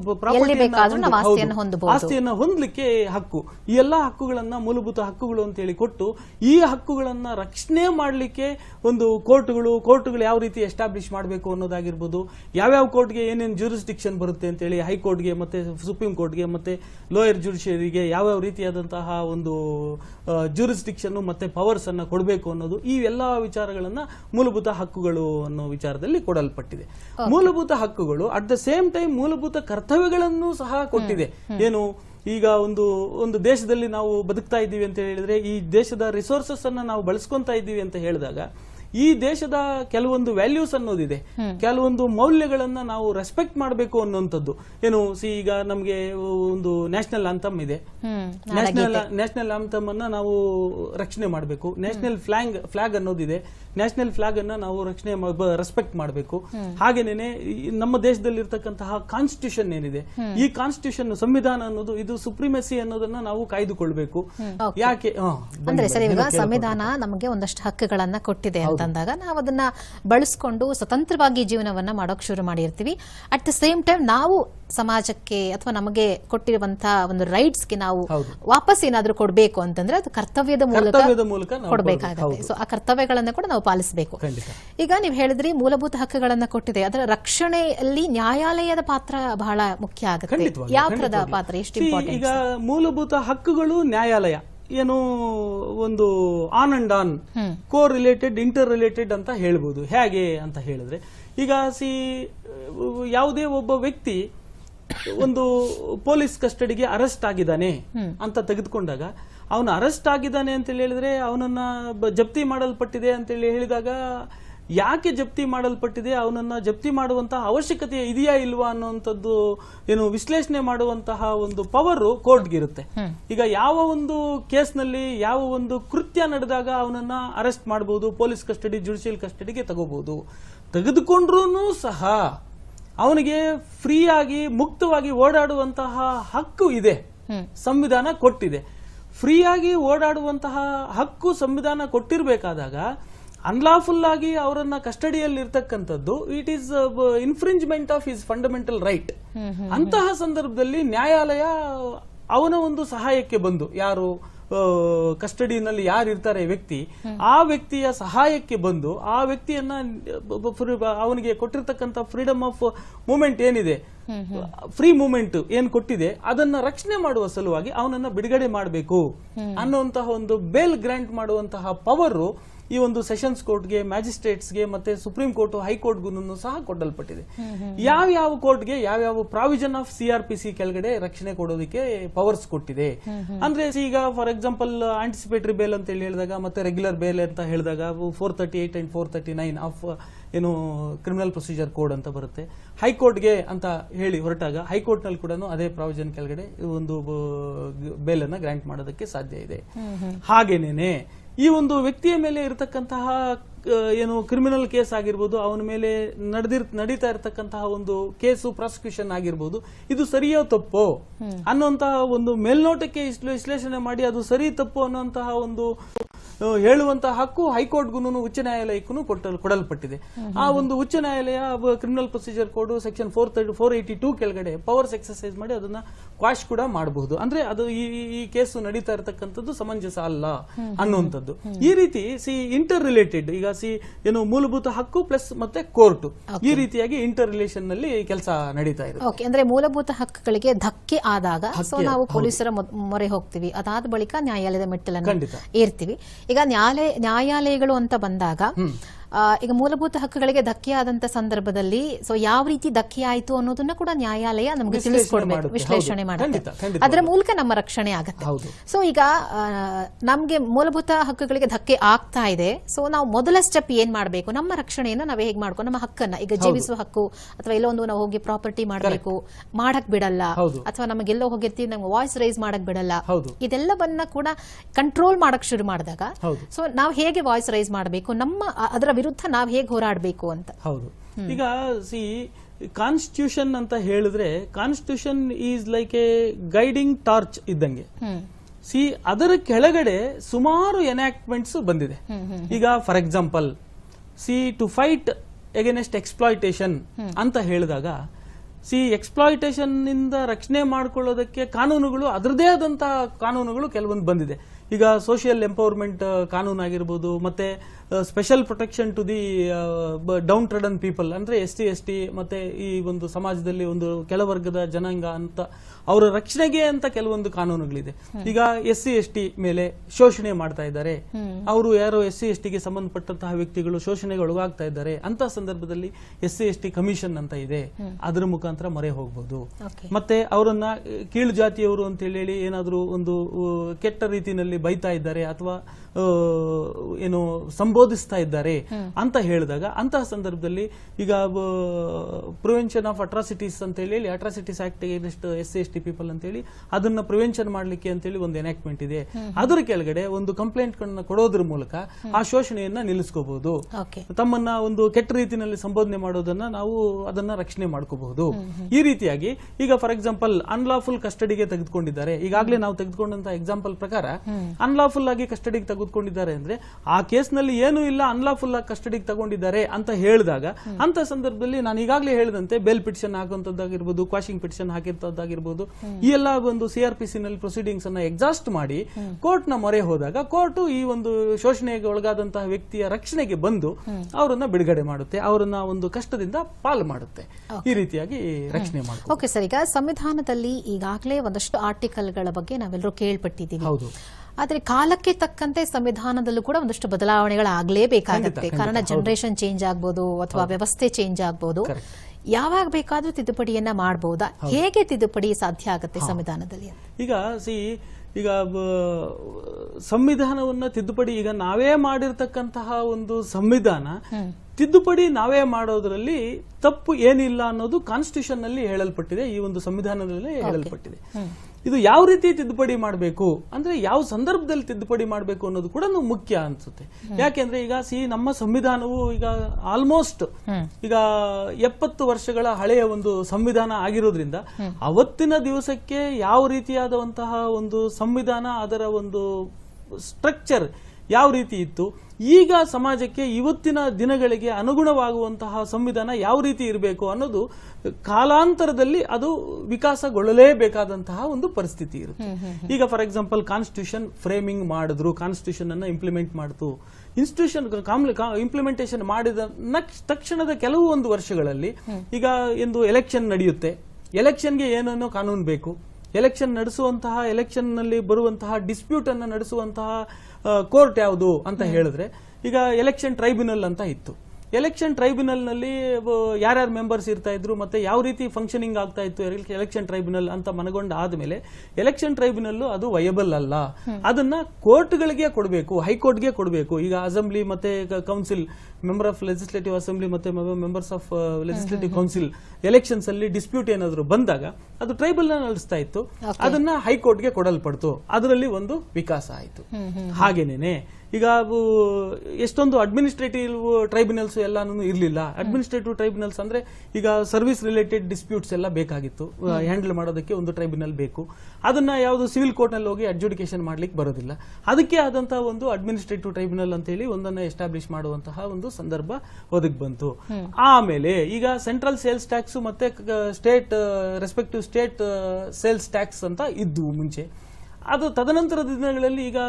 ಆಸ್ತಿಯನ್ನು ಹೊಂದಲಿಕ್ಕೆ ಹಕ್ಕು. ಈ ಎಲ್ಲಾ ಹಕ್ಕುಗಳನ್ನ ಮೂಲಭೂತ ಹಕ್ಕುಗಳು ಅಂತ ಹೇಳಿ ಕೊಟ್ಟು ಈ ಹಕ್ಕುಗಳನ್ನ ರಕ್ಷಣೆ ಮಾಡಲಿಕ್ಕೆ ಒಂದು ಕೋರ್ಟ್ಗಳು ಕೋರ್ಟ್ಗಳು ಯಾವ ರೀತಿ ಎಸ್ಟಾಬ್ಲಿಷ್ ಮಾಡಬೇಕು ಅನ್ನೋದಾಗಿರ್ಬೋದು ಯಾವ್ಯಾವ ಕೋರ್ಟ್ಗೆ ಏನೇನು ಜ್ಯೂರಿಸ್ಡಿಕ್ಷನ್ ಬರುತ್ತೆ ಅಂತ ಹೇಳಿ ಹೈಕೋರ್ಟ್ಗೆ ಮತ್ತೆ ಸುಪ್ರೀಂ ಕೋರ್ಟ್ಗೆ ಮತ್ತೆ ಲೋಯರ್ ಜುಡಿಷಿಯರಿಗೆ ಯಾವ್ಯಾವ ರೀತಿಯಾದಂತಹ ಒಂದು ಜ್ಯೂರಿಸ್ಡಿಕ್ಷನ್ ಮತ್ತೆ ಪವರ್ಸ್ ಅನ್ನ ಕೊಡಬೇಕು ಅನ್ನೋದು ಈ ಎಲ್ಲಾ ವಿಚಾರಗಳನ್ನ ಮೂಲಭೂತ ಹಕ್ಕುಗಳು ಅನ್ನೋ ವಿಚಾರದಲ್ಲಿ ಕೊಡಲ್ಪಟ್ಟಿದೆ. ಮೂಲಭೂತ ಹಕ್ಕುಗಳು ಅಟ್ ದ ಸೇಮ್ ಟೈಮ್ ಮೂಲಭೂತ ಕರ್ತವ್ಯಗಳನ್ನು ಸಹ ಕೊಟ್ಟಿದೆ. ಏನು? ಈಗ ಒಂದು ಒಂದು ದೇಶದಲ್ಲಿ ನಾವು ಬದುಕ್ತಾ ಇದ್ದೀವಿ ಅಂತ ಹೇಳಿದ್ರೆ ಈ ದೇಶದ ರಿಸೋರ್ಸಸ್ ಅನ್ನ ನಾವು ಬಳಸ್ಕೊಂತಾ ಇದ್ದೀವಿ ಅಂತ ಹೇಳಿದಾಗ ಈ ದೇಶದ ಕೆಲವೊಂದು ವ್ಯಾಲ್ಯೂಸ್ ಅನ್ನೋದಿದೆ. ಕೆಲವೊಂದು ಮೌಲ್ಯಗಳನ್ನ ನಾವು ರೆಸ್ಪೆಕ್ಟ್ ಮಾಡಬೇಕು ಅನ್ನುವಂಥದ್ದು ಏನು ಸಿ ಈಗ ನಮಗೆ ಒಂದು ನ್ಯಾಷನಲ್ ಅಂತಮ್ ಇದೆ. ನ್ಯಾಷನಲ್ ನ್ಯಾಷನಲ್ ಆಂಥಮ್ ಅನ್ನ ನಾವು ರಕ್ಷಣೆ ಮಾಡಬೇಕು. ನ್ಯಾಷನಲ್ ಫ್ಲಾಗ್ ಫ್ಲಾಗ್ ಅನ್ನೋದಿದೆ. ನ್ಯಾಷನಲ್ ಫ್ಲಾಗ್ ಅನ್ನ ನಾವು ರಕ್ಷಣೆ ರೆಸ್ಪೆಕ್ಟ್ ಮಾಡಬೇಕು. ಹಾಗೇನೇನೆ ನಮ್ಮ ದೇಶದಲ್ಲಿ ಇರ್ತಕ್ಕಂತಹ ಕಾನ್ಸ್ಟಿಟ್ಯೂಷನ್ ಏನಿದೆ ಈ ಕಾನ್ಸ್ಟಿಟ್ಯೂಷನ್ ಸಂವಿಧಾನ ಅನ್ನೋದು ಇದು ಸುಪ್ರಿಮೆಸಿ ಅನ್ನೋದನ್ನ ನಾವು ಕಾಯ್ದುಕೊಳ್ಬೇಕು. ಯಾಕೆ ಅಂದ್ರೆ ಸರ್ ಬನ್ನಿ. ಸಂವಿಧಾನ ನಮಗೆ ಒಂದಷ್ಟು ಹಕ್ಕುಗಳನ್ನ ಕೊಟ್ಟಿದೆ ಅಂತಂದಾಗ ನಾವು ಅದನ್ನ ಬಳಸ್ಕೊಂಡು ಸ್ವತಂತ್ರವಾಗಿ ಜೀವನವನ್ನ ಮಾಡೋಕ್ ಶುರು ಮಾಡಿರ್ತೀವಿ. ಅಟ್ ದ ಸೇಮ್ ಟೈಮ್ ನಾವು ಸಮಾಜಕ್ಕೆ ಅಥವಾ ನಮಗೆ ಕೊಟ್ಟಿರುವಂತಹ ಒಂದು ರೈಟ್ಸ್ಗೆ ನಾವು. ವಾಪಸ್ ಏನಾದ್ರೂ ಕೊಡಬೇಕು ಅಂತಂದ್ರೆ ಅದು ಕರ್ತವ್ಯದ ಮೂಲಕ ಕೊಡಬೇಕಾಗುತ್ತೆ ಮೂಲಕ ನಾವು ಕೊಡ್ಬೇಕಾಗತ್ತೆ. ಸೊ ಆ ಕರ್ತವ್ಯಗಳನ್ನ ಕೂಡ ನಾವು ಪಾಲಿಸಬೇಕು. ಈಗ ನೀವು ಹೇಳಿದ್ರಿ ಮೂಲಭೂತ ಹಕ್ಕುಗಳನ್ನ ಕೊಟ್ಟಿದೆ. ಅದರ ರಕ್ಷಣೆಯಲ್ಲಿ ನ್ಯಾಯಾಲಯದ ಪಾತ್ರ ಬಹಳ ಮುಖ್ಯ ಆಗುತ್ತೆ. ಯಾವ ತರದ ಪಾತ್ರ? ಎಷ್ಟು ಇಂಪಾರ್ಟೆಂಟ್ ಈಗ ಮೂಲಭೂತ ಹಕ್ಕುಗಳು ನ್ಯಾಯಾಲಯ. ಏನು ಒಂದು on and on correlated interrelated ಅಂತ ಹೇಳ್ಬೋದು. ಹೇಗೆ ಅಂತ ಹೇಳಿದ್ರೆ ಈಗ ಸಿ ಯಾವುದೇ ಒಬ್ಬ ವ್ಯಕ್ತಿ ಒಂದು ಪೊಲೀಸ್ ಕಸ್ಟಡಿಗೆ ಅರೆಸ್ಟ್ ಆಗಿದ್ದಾನೆ ಅಂತ ತೆಗೆದುಕೊಂಡಾಗ ಅವನು ಅರೆಸ್ಟ್ ಆಗಿದ್ದಾನೆ ಅಂತ ಹೇಳಿದ್ರೆ ಅವನನ್ನ ಜಪ್ತಿ ಮಾಡಲ್ಪಟ್ಟಿದೆ ಅಂತೇಳಿ ಹೇಳಿದಾಗ ಯಾಕೆ ಜಪ್ತಿ ಮಾಡಲ್ಪಟ್ಟಿದೆ? ಅವನನ್ನ ಜಪ್ತಿ ಮಾಡುವಂತಹ ಅವಶ್ಯಕತೆ ಇದೆಯಾ ಇಲ್ವಾ ಅನ್ನುವಂಥದ್ದು ಏನು ವಿಶ್ಲೇಷಣೆ ಮಾಡುವಂತಹ ಒಂದು ಪವರ್ ಕೋರ್ಟ್ಗೆ ಇರುತ್ತೆ ಈಗ ಯಾವ ಒಂದು ಕೇಸ್ನಲ್ಲಿ ಯಾವ ಒಂದು ಕೃತ್ಯ ನಡೆದಾಗ ಅವನನ್ನ ಅರೆಸ್ಟ್ ಮಾಡಬಹುದು ಪೊಲೀಸ್ ಕಸ್ಟಡಿ ಜುಡಿಷಿಯಲ್ ಕಸ್ಟಡಿಗೆ ತಗೋಬಹುದು ತೆಗೆದುಕೊಂಡ್ರೂ ಸಹ ಅವನಿಗೆ ಫ್ರೀಯಾಗಿ ಮುಕ್ತವಾಗಿ ಓಡಾಡುವಂತಹ ಹಕ್ಕು ಇದೆ. ಸಂವಿಧಾನ ಕೊಟ್ಟಿದೆ. ಫ್ರೀಯಾಗಿ ಓಡಾಡುವಂತಹ ಹಕ್ಕು ಸಂವಿಧಾನ ಕೊಟ್ಟಿರಬೇಕಾದಾಗ ಅನ್ಲಾಫುಲ್ ಆಗಿ ಅವರನ್ನ ಕಸ್ಟಡಿಯಲ್ಲಿ ಇರ್ತಕ್ಕಂಥದ್ದು it is infringement of his fundamental right ಅಂತಹ ಸಂದರ್ಭದಲ್ಲಿ ನ್ಯಾಯಾಲಯ ಅವನ ಒಂದು ಸಹಾಯಕ್ಕೆ ಬಂದು ಯಾರು ಕಸ್ಟಡಿನಲ್ಲಿ ಯಾರು ಇರ್ತಾರೆ ವ್ಯಕ್ತಿ ಆ ವ್ಯಕ್ತಿಯ ಸಹಾಯಕ್ಕೆ ಬಂದು ಆ ವ್ಯಕ್ತಿಯನ್ನ ಅವನಿಗೆ ಕೊಟ್ಟಿರ್ತಕ್ಕಂಥ ಫ್ರೀಡಮ್ ಆಫ್ ಮೂಮೆಂಟ್ ಏನಿದೆ ಫ್ರೀ ಮೂಮೆಂಟ್ ಏನ್ ಕೊಟ್ಟಿದೆ ಅದನ್ನ ರಕ್ಷಣೆ ಮಾಡುವ ಸಲುವಾಗಿ ಅವನನ್ನ ಬಿಡುಗಡೆ ಮಾಡಬೇಕು ಅನ್ನುವಂತಹ ಒಂದು ಬೇಲ್ ಗ್ರಾಂಟ್ ಮಾಡುವಂತಹ ಪವರು ಈ ಒಂದು ಸೆಷನ್ಸ್ ಕೋರ್ಟ್ಗೆ ಮ್ಯಾಜಿಸ್ಟ್ರೇಟ್ಸ್ಗೆ ಮತ್ತೆ ಸುಪ್ರೀಂ ಕೋರ್ಟ್ ಹೈಕೋರ್ಟ್ಗೂ ಸಹ ಕೊಡಲ್ಪಟ್ಟಿದೆ ಯಾವ ಯಾವ ಕೋರ್ಟ್ಗೆ ಯಾವ್ಯಾವ ಪ್ರಾವಿಷನ್ ಆಫ್ ಸಿಆರ್ಪಿಸಿ ಕೆಳಗಡೆ ರಕ್ಷಣೆ ಕೊಡೋದಕ್ಕೆ ಪವರ್ಸ್ ಕೊಟ್ಟಿದೆ. ಅಂದ್ರೆ ಈಗ ಫಾರ್ ಎಕ್ಸಾಂಪಲ್ ಆಂಟಿಸಿಪೇಟರಿ ಬೇಲ್ ಅಂತ ಹೇಳಿ ಹೇಳಿದಾಗ ಮತ್ತೆ ರೆಗ್ಯುಲರ್ ಬೇಲ್ ಅಂತ ಹೇಳಿದಾಗ four thirty eight and four thirty nine of ಏನು ಕ್ರಿಮಿನಲ್ ಪ್ರೊಸೀಜರ್ ಕೋಡ್ ಅಂತ ಬರುತ್ತೆ. ಹೈಕೋರ್ಟ್ಗೆ ಅಂತ ಹೇಳಿ ಹೊರಟಾಗ ಹೈಕೋರ್ಟ್ನಲ್ಲಿ ಕೂಡ ಅದೇ ಪ್ರಾವಿಷನ್ ಕೆಳಗಡೆ ಒಂದು ಬೇಲ್ ಅನ್ನ ಗ್ರಾಂಟ್ ಮಾಡೋದಕ್ಕೆ ಸಾಧ್ಯ ಇದೆ. ಹಾಗೇನೇನೆ ಈ ಒಂದು ವ್ಯಕ್ತಿಯ ಮೇಲೆ ಇರತಕ್ಕಂತಹ ಏನು ಕ್ರಿಮಿನಲ್ ಕೇಸ್ ಆಗಿರ್ಬೋದು ಅವನ ಮೇಲೆ ನಡೆದಿರ್ ನಡೀತಾ ಇರತಕ್ಕಂತಹ ಒಂದು ಕೇಸು ಪ್ರಾಸಿಕ್ಯೂಷನ್ ಆಗಿರ್ಬೋದು ಇದು ಸರಿಯೋ ತಪ್ಪೋ ಅನ್ನುವಂತಹ ಒಂದು ಮೇಲ್ನೋಟಕ್ಕೆ ವಿಶ್ಲೇಷಣೆ ಮಾಡಿ ಅದು ಸರಿ ತಪ್ಪು ಅನ್ನುವಂತಹ ಒಂದು ಹೇಳುವಂತಹ ಹಕ್ಕು ಹೈಕೋರ್ಟ್ಗೂ ಉಚ್ಚ ನ್ಯಾಯಾಲಯಕ್ಕೂ ಕೊಡಲ್ಪಟ್ಟಿದೆ. ಆ ಒಂದು ಉಚ್ಚ ನ್ಯಾಯಾಲಯ criminal procedure code section four thirty four eighty two ಕೆಳಗಡೆ ಪವರ್ಸ್ ಎಕ್ಸರ್ಸೈಸ್ ಮಾಡಿ ಅದನ್ನ ಕ್ವಾಶ್ ಕೂಡ ಮಾಡಬಹುದು. ಅಂದ್ರೆ ಅದು ಈ ಕೇಸು ನಡೀತಾ ಇರತಕ್ಕಂಥದ್ದು ಸಮಂಜಸ ಅಲ್ಲ ಅನ್ನುವಂಥದ್ದು. ಈ ರೀತಿ ಸಿ ಇಂಟರ್ ರಿಲೇಟೆಡ್ ಈಗ ಸಿ ಏನು ಮೂಲಭೂತ ಹಕ್ಕು ಪ್ಲಸ್ ಮತ್ತೆ ಕೋರ್ಟ್ ಈ ರೀತಿಯಾಗಿ ಇಂಟರ್ ರಿಲೇಷನ್ನಲ್ಲಿ ಕೆಲಸ ನಡೀತಾ ಇದೆ ಅಂದ್ರೆ ಮೂಲಭೂತ ಹಕ್ಕುಗಳಿಗೆ ಧಕ್ಕೆ ಆದಾಗ ನಾವು ಪೊಲೀಸರ ಮೊರೆ ಹೋಗ್ತೀವಿ. ಅದಾದ ಬಳಿಕ ನ್ಯಾಯಾಲಯದ ಮೆಟ್ಟಲನ್ನು. ಏರ್ತೀವಿ. ಈಗ ನ್ಯಾಯಾಲಯ ನ್ಯಾಯಾಲಯಗಳು ಅಂತ ಬಂದಾಗ ಈಗ ಮೂಲಭೂತ ಹಕ್ಕುಗಳಿಗೆ ಧಕ್ಕೆ ಆದಂತ ಸಂದರ್ಭದಲ್ಲಿ ಸೊ ಯಾವ ರೀತಿ ಧಕ್ಕೆ ಆಯಿತು ಅನ್ನೋದನ್ನ ಕೂಡ ನ್ಯಾಯಾಲಯ ನಮಗೆ ತಿಳಿಸ್ಕೊಡ್ಬೇಕು ವಿಶ್ಲೇಷಣೆ ಮಾಡಬೇಕು ಮಾಡುತ್ತೆ. ಅದರ ಮೂಲಕ ನಮ್ಮ ರಕ್ಷಣೆ ಆಗುತ್ತೆ. ಸೊ ಈಗ ನಮ್ಗೆ ಮೂಲಭೂತ ಹಕ್ಕುಗಳಿಗೆ ಧಕ್ಕೆ ಆಗ್ತಾ ಇದೆ. ಸೊ ನಾವು ಮೊದಲ ಸ್ಟೆಪ್ ಏನ್ ಮಾಡಬೇಕು? ನಮ್ಮ ರಕ್ಷಣೆಯನ್ನು ನಾವು ಹೇಗೆ ಮಾಡ್ಕೊಂಡು ನಮ್ಮ ಹಕ್ಕನ್ನ. ಈಗ ಜೀವಿಸುವ ಹಕ್ಕು ಅಥವಾ ಎಲ್ಲೋ ಒಂದು ನಾವು ಹೋಗಿ ಪ್ರಾಪರ್ಟಿ ಮಾಡಬೇಕು ಮಾಡಕ್ ಬಿಡಲ್ಲ ಅಥವಾ ಅಥವಾ ನಮಗೆಲ್ಲೋ ಹೋಗಿರ್ತೀವಿ ನಮ್ಗೆ ವಾಯ್ಸ್ ರೈಸ್ ಮಾಡಕ್ ಬಿಡಲ್ಲ ಇದೆಲ್ಲವನ್ನ ಕೂಡ ಕಂಟ್ರೋಲ್ ಮಾಡಕ್ ಶುರು ಮಾಡಿದಾಗ ಸೊ ನಾವು ಹೇಗೆ ವಾಯ್ಸ್ ರೈಸ್ ಮಾಡಬೇಕು? ನಮ್ಮ ಅದರ ವಿರುದ್ಧ ನಾವು ಹೇಗೆ ಹೋರಾಡಬೇಕು ಅಂತ. ಹೌದು. ಈಗ ಸಿ ಕಾನ್ಸ್ಟಿಟ್ಯೂಷನ್ ಅಂತ ಹೇಳಿದ್ರೆ constitution is like a guiding torch ಇದ್ದಂಗೆ. ಸಿ ಅದರ ಕೆಳಗಡೆ ಸುಮಾರು ಎನಾಕ್ಟ್ಮೆಂಟ್ಸ್ ಬಂದಿದೆ. ಈಗ for example see to fight against exploitation ಅಂತ ಹೇಳಿದಾಗ ಸಿ ಎಕ್ಸ್ಪ್ಲಾಯಿಟೇಷನ್ನಿಂದ ರಕ್ಷಣೆ ಮಾಡಿಕೊಳ್ಳೋದಕ್ಕೆ ಕಾನೂನುಗಳು ಅದರದೇ ಆದಂತಹ ಕಾನೂನುಗಳು ಕೆಲವೊಂದು ಬಂದಿದೆ. ಈಗ ಸೋಷಿಯಲ್ ಎಂಪವರ್ಮೆಂಟ್ ಕಾನೂನು ಆಗಿರ್ಬೋದು ಮತ್ತೆ special protection to the downtrodden people ಅಂದ್ರೆ ಎಸ್ ಟಿ ಎಸ್ ಟಿ ಮತ್ತೆ ಈ ಒಂದು ಸಮಾಜದಲ್ಲಿ ಒಂದು ಕೆಳವರ್ಗದ ಜನಾಂಗ ಅಂತ ಅವರ ರಕ್ಷಣೆಗೆ ಅಂತ ಕೆಲವೊಂದು ಕಾನೂನುಗಳಿದೆ. ಈಗ ಎಸ್ ಸಿ ಎಸ್ ಟಿ ಮೇಲೆ ಶೋಷಣೆ ಮಾಡ್ತಾ ಇದ್ದಾರೆ. ಅವರು ಯಾರೋ ಎಸ್ ಸಿ ಎಸ್ ಟಿಗೆ ಸಂಬಂಧಪಟ್ಟಂತಹ ವ್ಯಕ್ತಿಗಳು ಶೋಷಣೆಗೆ ಒಳಗಾಗ್ತಾ ಇದ್ದಾರೆ. ಅಂತ ಸಂದರ್ಭದಲ್ಲಿ S C S T commission ಅಂತ ಇದೆ. ಅದರ ಮುಖಾಂತರ ಮೊರೆ ಹೋಗ್ಬೋದು. ಮತ್ತೆ ಅವರನ್ನ ಕೀಳು ಜಾತಿಯವರು ಅಂತ ಹೇಳಿ ಏನಾದರೂ ಒಂದು ಕೆಟ್ಟ ರೀತಿಯಲ್ಲಿ ಬೈತಾ ಇದ್ದಾರೆ ಅಥವಾ ಏನು ಸಂಬೋಧಿಸ್ತಾ ಇದ್ದಾರೆ ಅಂತ ಹೇಳಿದಾಗ ಅಂತಹ ಸಂದರ್ಭದಲ್ಲಿ ಈಗ ಪ್ರಿವೆನ್ಷನ್ ಆಫ್ ಅಟ್ರಾಸಿಟೀಸ್ ಅಂತ ಹೇಳಿ atrocities act S C S T people ಅಂತ ಹೇಳಿ ಅದನ್ನ ಪ್ರಿವೆನ್ಷನ್ ಮಾಡ್ಲಿಕ್ಕೆ ಅಂತ ಹೇಳಿ ಒಂದು ಎನಾಕ್ಟ್ಮೆಂಟ್ ಇದೆ. ಅದರ ಕೆಳಗಡೆ ಒಂದು ಕಂಪ್ಲೇಂಟ್ ಕೊಡೋದ್ರ ಮೂಲಕ ಆ ಶೋಷಣೆಯನ್ನ ನಿಲ್ಲಿಸ್ಕೋಬಹುದು. ತಮ್ಮನ್ನ ಒಂದು ಕೆಟ್ಟ ರೀತಿಯಲ್ಲಿ ಸಂಬೋಧನೆ ಮಾಡೋದನ್ನ ನಾವು ಅದನ್ನ ರಕ್ಷಣೆ ಮಾಡ್ಕೋಬಹುದು. ಈ ರೀತಿಯಾಗಿ ಈಗ ಫಾರ್ ಎಕ್ಸಾಂಪಲ್ ಅನ್ಲಾಫುಲ್ ಕಸ್ಟಡಿಗೆ ತೆಗೆದುಕೊಂಡಿದ್ದಾರೆ. ಈಗಾಗಲೇ ನಾವು ತೆಗೆದುಕೊಂಡಂತ ಎಕ್ಸಾಂಪಲ್ ಪ್ರಕಾರ ಅನ್ಲಾಫುಲ್ ಆಗಿ ಕಸ್ಟಡಿಗೆ ತೆಗೆದುಕೊಂಡಿದ್ದಾರೆ ಅಂದ್ರೆ ಆ ಕೇಸ್ನಲ್ಲಿ ಏನು ಇಲ್ಲ ಅನ್ಲಾಫುಲ್ ಆಗಿ ಕಸ್ಟಡಿಗೆ ತಗೊಂಡಿದ್ದಾರೆ ಅಂತ ಹೇಳಿದಾಗ ಅಂತ ಸಂದರ್ಭದಲ್ಲಿ ನಾನು ಈಗಾಗಲೇ ಹೇಳಿದಂತೆ ಬೇಲ್ ಪಿಟಿಷನ್ ಹಾಕುವಂತದ್ದಾಗಿರ್ಬೋದು ಕ್ವಾಶಿಂಗ್ ಪಿಟಿಷನ್ ಹಾಕಿರ್ತದ್ದಾಗಿರ್ಬೋದು ಈ ಎಲ್ಲ ಒಂದು ಸಿ ಆರ್ ಪಿ ಸಿ ನಲ್ಲಿ ಪ್ರೊಸೀಡಿಂಗ್ಸ್ ಅನ್ನ ಎಕ್ಸಾಸ್ಟ್ ಮಾಡಿ ಕೋರ್ಟ್ನ ಮೊರೆ ಹೋದಾಗ ಕೋರ್ಟ್ ಈ ಒಂದು ಶೋಷಣೆಗೆ ಒಳಗಾದಂತಹ ವ್ಯಕ್ತಿಯ ರಕ್ಷಣೆಗೆ ಬಂದು ಅವರನ್ನ ಬಿಡುಗಡೆ ಮಾಡುತ್ತೆ ಅವರನ್ನ ಒಂದು ಕಷ್ಟದಿಂದ ಪಾಲು ಮಾಡುತ್ತೆ. ಈ ರೀತಿಯಾಗಿ ರಕ್ಷಣೆ ಮಾಡುತ್ತೆ ಓಕೆ ಸರ್. ಈಗ ಸಂವಿಧಾನದಲ್ಲಿ ಈಗಾಗಲೇ ಒಂದಷ್ಟು ಆರ್ಟಿಕಲ್ಗಳ ಬಗ್ಗೆ ನಾವೆಲ್ಲರೂ ಕೇಳ್ಪಟ್ಟಿದ್ದೀವಿ. ಹೌದು. ಆದ್ರೆ ಕಾಲಕ್ಕೆ ತಕ್ಕಂತೆ ಸಂವಿಧಾನದಲ್ಲೂ ಕೂಡ ಒಂದಷ್ಟು ಬದಲಾವಣೆಗಳು ಆಗಲೇಬೇಕಾಗುತ್ತೆ ಕಾರಣ ಜನರೇಷನ್ ಚೇಂಜ್ ಆಗ್ಬೋದು ಅಥವಾ ವ್ಯವಸ್ಥೆ ಚೇಂಜ್ ಆಗ್ಬೋದು. ಯಾವಾಗ ಬೇಕಾದ್ರೂ ತಿದ್ದುಪಡಿಯನ್ನ ಮಾಡಬಹುದಾ ಹೇಗೆ ತಿದ್ದುಪಡಿ ಸಾಧ್ಯ ಆಗುತ್ತೆ ಸಂವಿಧಾನದಲ್ಲಿ ಈಗ ಸಿ ಈಗ ಸಂವಿಧಾನವನ್ನ ತಿದ್ದುಪಡಿ ಈಗ ನಾವೇ ಮಾಡಿರ್ತಕ್ಕಂತಹ ಒಂದು ಸಂವಿಧಾನ ತಿದ್ದುಪಡಿ ನಾವೇ ಮಾಡೋದ್ರಲ್ಲಿ ತಪ್ಪು ಏನಿಲ್ಲ ಅನ್ನೋದು ಕಾನ್ಸ್ಟಿಟ್ಯೂಷನ್ನಲ್ಲಿ ಹೇಳಲ್ಪಟ್ಟಿದೆ ಈ ಒಂದು ಸಂವಿಧಾನದಲ್ಲಿ ಹೇಳಲ್ಪಟ್ಟಿದೆ. ಇದು ಯಾವ ರೀತಿ ತಿದ್ದುಪಡಿ ಮಾಡಬೇಕು? ಅಂದ್ರೆ ಯಾವ ಸಂದರ್ಭದಲ್ಲಿ ತಿದ್ದುಪಡಿ ಮಾಡಬೇಕು ಅನ್ನೋದು ಕೂಡ ಮುಖ್ಯ ಅನ್ಸುತ್ತೆ. ಯಾಕೆಂದ್ರೆ ಈಗ ಸಿ, ನಮ್ಮ ಸಂವಿಧಾನವು ಈಗ ಆಲ್ಮೋಸ್ಟ್ ಈಗ ಎಪ್ಪತ್ತು ವರ್ಷಗಳ ಹಳೆಯ ಒಂದು ಸಂವಿಧಾನ ಆಗಿರೋದ್ರಿಂದ ಅವತ್ತಿನ ದಿವಸಕ್ಕೆ ಯಾವ ರೀತಿಯಾದಂತಹ ಒಂದು ಸಂವಿಧಾನ ಅದರ ಒಂದು ಸ್ಟ್ರಕ್ಚರ್ ಯಾವ ರೀತಿ ಇತ್ತು? ಈಗ ಸಮಾಜಕ್ಕೆ ಇವತ್ತಿನ ದಿನಗಳಿಗೆ ಅನುಗುಣವಾಗುವಂತಹ ಸಂವಿಧಾನ ಯಾವ ರೀತಿ ಇರಬೇಕು ಅನ್ನೋದು ಕಾಲಾಂತರದಲ್ಲಿ ಅದು ವಿಕಾಸಗೊಳ್ಳಲೇಬೇಕಾದಂತಹ ಒಂದು ಪರಿಸ್ಥಿತಿ ಇರುತ್ತೆ. ಈಗ ಫಾರ್ ಎಕ್ಸಾಂಪಲ್ ಕಾನ್ಸ್ಟಿಟ್ಯೂಷನ್ ಫ್ರೇಮಿಂಗ್ ಮಾಡಿದ್ರು ಕಾನ್ಸ್ಟಿಟ್ಯೂಷನ್ ಅನ್ನ ಇಂಪ್ಲಿಮೆಂಟ್ ಮಾಡಿತು. ಇನ್ಸ್ಟಿಟ್ಯೂಷನ್ ಇಂಪ್ಲಿಮೆಂಟೇಷನ್ ಮಾಡಿದ ತಕ್ಷಣದ ಕೆಲವು ಒಂದು ವರ್ಷಗಳಲ್ಲಿ ಈಗ ಎಂದು ಎಲೆಕ್ಷನ್ ನಡೆಯುತ್ತೆ. ಎಲೆಕ್ಷನ್ಗೆ ಏನನ್ನೋ ಕಾನೂನು ಬೇಕು. ಎಲೆಕ್ಷನ್ ನಡೆಸುವಂತಹ ಎಲೆಕ್ಷನ್ನಲ್ಲಿ ಬರುವಂತಹ ಡಿಸ್ಪ್ಯೂಟ್ ಅನ್ನು ನಡೆಸುವಂತಹ ಕೋರ್ಟ್ ಯಾವುದು ಅಂತ ಹೇಳಿದ್ರೆ ಈಗ ಎಲೆಕ್ಷನ್ ಟ್ರೈಬ್ಯುನಲ್ ಅಂತ ಇತ್ತು. ಎಲೆಕ್ಷನ್ ಟ್ರೈಬ್ಯುನಲ್ನಲ್ಲಿ ಯಾರ್ಯಾರು ಮೆಂಬರ್ಸ್ ಇರ್ತಾ ಇದ್ರು ಮತ್ತೆ ಯಾವ ರೀತಿ ಫಂಕ್ಷನಿಂಗ್ ಆಗ್ತಾ ಇತ್ತು ಎಲೆಕ್ಷನ್ ಟ್ರೈಬ್ಯುನಲ್ ಅಂತ ಮನಗೊಂಡ ಆದ್ಮೇಲೆ ಎಲೆಕ್ಷನ್ ಟ್ರೈಬ್ಯುನಲ್ ಅದು ವಯಬಲ್ ಅಲ್ಲ. ಅದನ್ನ ಕೋರ್ಟ್ಗಳಿಗೆ ಕೊಡಬೇಕು ಹೈಕೋರ್ಟ್ಗೆ ಕೊಡಬೇಕು. ಈಗ ಅಸೆಂಬ್ಲಿ ಮತ್ತೆ council member of legislative assembly ಮತ್ತೆ members of legislative council elections ಅಲ್ಲಿ ಡಿಸ್ಪ್ಯೂಟ್ ಏನಾದ್ರು ಬಂದಾಗ ಅದು ಟ್ರೈಬಲ್ ನಡೆಸ್ತಾ ಇತ್ತು. ಅದನ್ನ ಹೈಕೋರ್ಟ್ಗೆ ಕೊಡಲ್ಪಡ್ತು. ಅದರಲ್ಲಿ ಒಂದು ವಿಕಾಸ ಆಯಿತು. ಹಾಗೇನೇನೆ ಈಗ ಎಷ್ಟೊಂದು ಅಡ್ಮಿನಿಸ್ಟ್ರೇಟಿವ್ ಟ್ರೈಬ್ಯುನಲ್ಸ್ ಎಲ್ಲಾನು ಇರಲಿಲ್ಲ. ಅಡ್ಮಿನಿಸ್ಟ್ರೇಟಿವ್ ಟ್ರೈಬ್ಯುನಲ್ಸ್ ಅಂದ್ರೆ ಈಗ ಸರ್ವಿಸ್ ರಿಲೇಟೆಡ್ ಡಿಸ್ಪ್ಯೂಟ್ಸ್ ಎಲ್ಲ ಬೇಕಾಗಿತ್ತು. ಹ್ಯಾಂಡಲ್ ಮಾಡೋದಕ್ಕೆ ಒಂದು ಟ್ರೈಬ್ಯುನಲ್ ಬೇಕು. ಅದನ್ನ ಯಾವುದು ಸಿವಿಲ್ ಕೋರ್ಟ್ನಲ್ಲಿ ಹೋಗಿ ಅಡ್ಜುಡಿಕೇಶನ್ ಮಾಡ್ಲಿಕ್ಕೆ ಬರೋದಿಲ್ಲ. ಅದಕ್ಕೆ ಆದಂತಹ ಒಂದು ಅಡ್ಮಿನಿಸ್ಟ್ರೇಟಿವ್ ಟ್ರೈಬ್ಯುನಲ್ ಅಂತ ಹೇಳಿ ಒಂದನ್ನ ಎಸ್ಟಾಬ್ಲಿಷ್ ಮಾಡುವಂತಹ ಒಂದು ಸಂದರ್ಭ ಒದಗಿ ಬಂತು. ಆಮೇಲೆ ಈಗ ಸೆಂಟ್ರಲ್ ಸೇಲ್ಸ್ ಟ್ಯಾಕ್ಸ್ ಮತ್ತೆ state respective state sales tax ಅಂತ ಇದ್ದು ಮುಂಚೆ. ಅದು ತದನಂತರದ ದಿನಗಳಲ್ಲಿ ಈಗ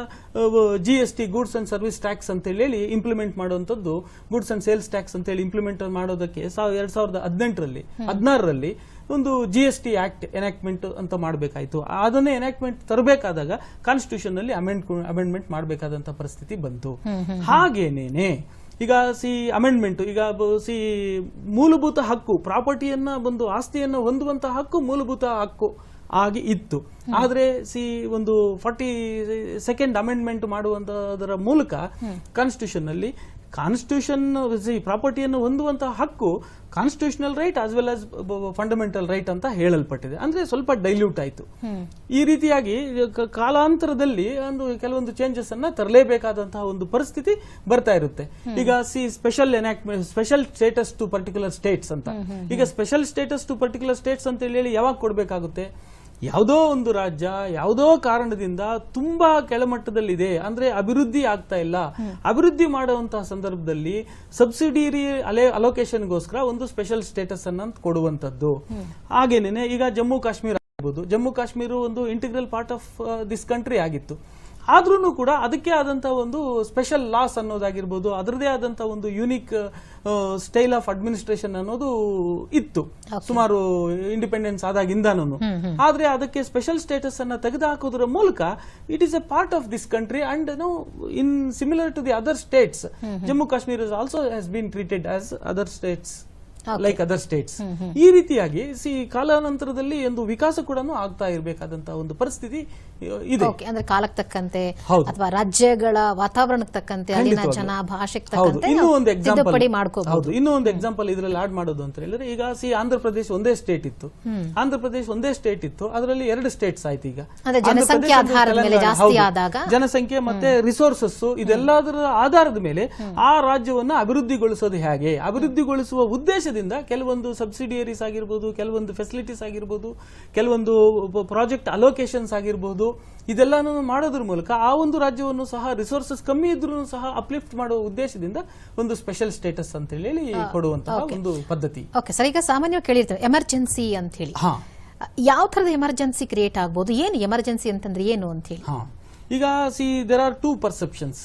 G S T goods and service tax ಅಂತ ಹೇಳಿ ಇಂಪ್ಲಿಮೆಂಟ್ ಮಾಡುವಂಥದ್ದು. ಗೂಡ್ಸ್ ಅಂಡ್ ಸೇಲ್ಸ್ ಟ್ಯಾಕ್ಸ್ ಅಂತ ಹೇಳಿ ಇಂಪ್ಲಿಮೆಂಟ್ ಮಾಡೋದಕ್ಕೆ ಸಾವಿರ ಎರಡ್ ಸಾವಿರದ ಹದಿನೆಂಟರಲ್ಲಿ ಹದಿನಾರರಲ್ಲಿ ಒಂದು G S T act enactment ಅಂತ ಮಾಡಬೇಕಾಯಿತು. ಅದನ್ನೇ ಎನಾಕ್ಟ್ಮೆಂಟ್ ತರಬೇಕಾದಾಗ ಕಾನ್ಸ್ಟಿಟ್ಯೂಷನ್ನಲ್ಲಿ ಅಮೆಂಡ್ ಅಮೆಂಡ್ಮೆಂಟ್ ಮಾಡಬೇಕಾದಂತ ಪರಿಸ್ಥಿತಿ ಬಂತು. ಹಾಗೇನೇನೆ ಈಗ ಸಿ ಅಮೆಂಡ್ಮೆಂಟ್ ಈಗ ಸಿ ಮೂಲಭೂತ ಹಕ್ಕು ಪ್ರಾಪರ್ಟಿಯನ್ನ ಒಂದು ಆಸ್ತಿಯನ್ನ ಹೊಂದುವಂತಹ ಹಕ್ಕು ಮೂಲಭೂತ ಹಕ್ಕು. ಆಗಿ ಇತ್ತು. ಆದ್ರೆ ಸಿ ಒಂದು ಫಾರ್ಟಿ ಸೆಕೆಂಡ್ ಅಮೆಂಡ್ಮೆಂಟ್ ಮಾಡುವಂತದರ ಮೂಲಕ ಕಾನ್ಸ್ಟಿಟ್ಯೂಷನ್ ಅಲ್ಲಿ ಕಾನ್ಸ್ಟಿಟ್ಯೂಷನ್ ಪ್ರಾಪರ್ಟಿಯನ್ನು ಹೊಂದುವಂತಹ ಹಕ್ಕು constitutional right as well as fundamental right ಅಂತ ಹೇಳಲ್ಪಟ್ಟಿದೆ. ಅಂದ್ರೆ ಸ್ವಲ್ಪ ಡೈಲ್ಯೂಟ್ ಆಯಿತು. ಈ ರೀತಿಯಾಗಿ ಕಾಲಾಂತರದಲ್ಲಿ ಒಂದು ಕೆಲವೊಂದು ಚೇಂಜಸ್ ಅನ್ನ ತರಲೇಬೇಕಾದಂತಹ ಒಂದು ಪರಿಸ್ಥಿತಿ ಬರ್ತಾ ಇರುತ್ತೆ. ಈಗ see special enactment special status to particular states ಅಂತ. ಈಗ special status to particular states ಅಂತ ಹೇಳಿ ಯಾವಾಗ ಕೊಡಬೇಕಾಗುತ್ತೆ? ಯಾವುದೋ ಒಂದು ರಾಜ್ಯ, ಯಾವುದೋ ಕಾರಣದಿಂದ ತುಂಬಾ ಕೆಳಮಟ್ಟದಲ್ಲಿದೆ. ಅಂದ್ರೆ ಅಭಿವೃದ್ಧಿ ಆಗ್ತಾ ಇಲ್ಲ. ಅಭಿವೃದ್ಧಿ ಮಾಡುವಂತಹ ಸಂದರ್ಭದಲ್ಲಿ ಸಬ್ಸಿಡಿಯರಿ ಅಲೆ ಅಲೋಕೇಶನ್ಗೋಸ್ಕರ ಒಂದು ಸ್ಪೆಷಲ್ ಸ್ಟೇಟಸ್ ಅನ್ನ ಕೊಡುವಂತದ್ದು ಹಾಗೇನೆ ಈಗ ಜಮ್ಮು ಕಾಶ್ಮೀರ ಆಗ್ಬೋದು. ಜಮ್ಮು ಕಾಶ್ಮೀರ ಒಂದು integral part of this country ಆಗಿತ್ತು. ಆದ್ರೂ ಕೂಡ ಅದಕ್ಕೆ ಆದಂತ ಒಂದು ಸ್ಪೆಷಲ್ ಲಾಸ್ ಅನ್ನೋದಾಗಿರ್ಬೋದು ಅದರದೇ ಆದಂತ ಒಂದು ಯುನಿಕ್ ಸ್ಟೈಲ್ ಆಫ್ ಅಡ್ಮಿನಿಸ್ಟ್ರೇಷನ್ ಅನ್ನೋದು ಇತ್ತು. ಸುಮಾರು ಇಂಡಿಪೆಂಡೆನ್ಸ್ ಆದಾಗಿಂದಾನು ಆದ್ರೆ ಅದಕ್ಕೆ ಸ್ಪೆಷಲ್ ಸ್ಟೇಟಸ್ ಅನ್ನ ತೆಗೆದುಹಾಕೋದ್ರ ಮೂಲಕ it is a part of this country and no in similar to the other states Jammu Kashmir also has been treated as other states like other states ಈ ರೀತಿಯಾಗಿ ಸಿ ಕಾಲಾನಂತರದಲ್ಲಿ ಒಂದು ವಿಕಾಸ ಕೂಡ ಆಗ್ತಾ ಇರಬೇಕಾದಂತ ಒಂದು ಪರಿಸ್ಥಿತಿ ಇದೆ. ಅಂದ್ರೆ ಕಾಲಕ್ಕೆ ತಕ್ಕಂತೆ ಅಥವಾ ರಾಜ್ಯಗಳ ವಾತಾವರಣಕ್ಕೆ ತಕ್ಕಂತೆ ಅಲ್ಲಿನ. ಜನ ಭಾಷೆಗೆ ತಕ್ಕಂತೆ ಇನ್ನೂ ಒಂದು ಎಕ್ಸಾಂಪಲ್ ಹೌದು. ಇನ್ನೂ ಒಂದು ಎಕ್ಸಾಂಪಲ್ ಇದ್ರಲ್ಲಿ ಆಡ್ ಮಾಡೋದು ಅಂತ ಹೇಳಿದ್ರೆ ಈಗ ಸಿ ಆಂಧ್ರ ಪ್ರದೇಶ ಒಂದೇ ಸ್ಟೇಟ್ ಇತ್ತು. ಆಂಧ್ರ ಪ್ರದೇಶ ಒಂದೇ ಸ್ಟೇಟ್ ಇತ್ತು. ಅದರಲ್ಲಿ ಎರಡು ಸ್ಟೇಟ್ಸ್ ಆಯ್ತು ಈಗ. ಜನಸಂಖ್ಯೆ ಆಧಾರದ ಮೇಲೆ ಜಾಸ್ತಿ ಆದಾಗ? ಜನಸಂಖ್ಯೆ ಮತ್ತೆ ರಿಸೋರ್ಸಸ್ ಇದೆಲ್ಲದರ ಆಧಾರದ ಮೇಲೆ ಆ ರಾಜ್ಯವನ್ನ ಅಭಿವೃದ್ಧಿಗೊಳಿಸೋದು ಹೇಗೆ? ಅಭಿವೃದ್ಧಿಗೊಳಿಸುವ ಉದ್ದೇಶದಿಂದ ಕೆಲವೊಂದು ಸಬ್ಸಿಡಿಯರೀಸ್ ಆಗಿರ್ಬೋದು ಕೆಲವೊಂದು ಫೆಸಿಲಿಟೀಸ್ ಆಗಿರ್ಬೋದು ಕೆಲವೊಂದು ಪ್ರಾಜೆಕ್ಟ್ ಅಲೋಕೇಶನ್ಸ್ ಆಗಿರ್ಬೋದು ಇದೆಲ್ಲಾನು ಮಾಡೋದ್ರ ಮೂಲಕ ಆ ಒಂದು ರಾಜ್ಯವನ್ನು ಸಹ ರಿಸೋರ್ಸಸ್ ಕಮ್ಮಿ ಇದ್ರೂ ಸಹ ಅಪ್ಲಿಫ್ಟ್ ಮಾಡುವ ಉದ್ದೇಶದಿಂದ ಒಂದು ಸ್ಪೆಷಲ್ ಸ್ಟೇಟಸ್ ಅಂತ ಹೇಳಿ ಕೊಡುವಂತಹ ಒಂದು ಪದ್ಧತಿ. ಓಕೆ ಸರ್ ಈಗ ಸಾಮಾನ್ಯವಾಗಿ ಕೇಳಿರ್ತೇವೆ ಎಮರ್ಜೆನ್ಸಿ ಅಂತ ಹೇಳಿ ಯಾವ ತರದ ಎಮರ್ಜೆನ್ಸಿ ಕ್ರಿಯೇಟ್ ಆಗ್ಬೋದು ಏನು ಎಮರ್ಜೆನ್ಸಿ ಅಂತಂದ್ರೆ ಏನು ಅಂತ ಹೇಳಿ ಈಗ see there are two perceptions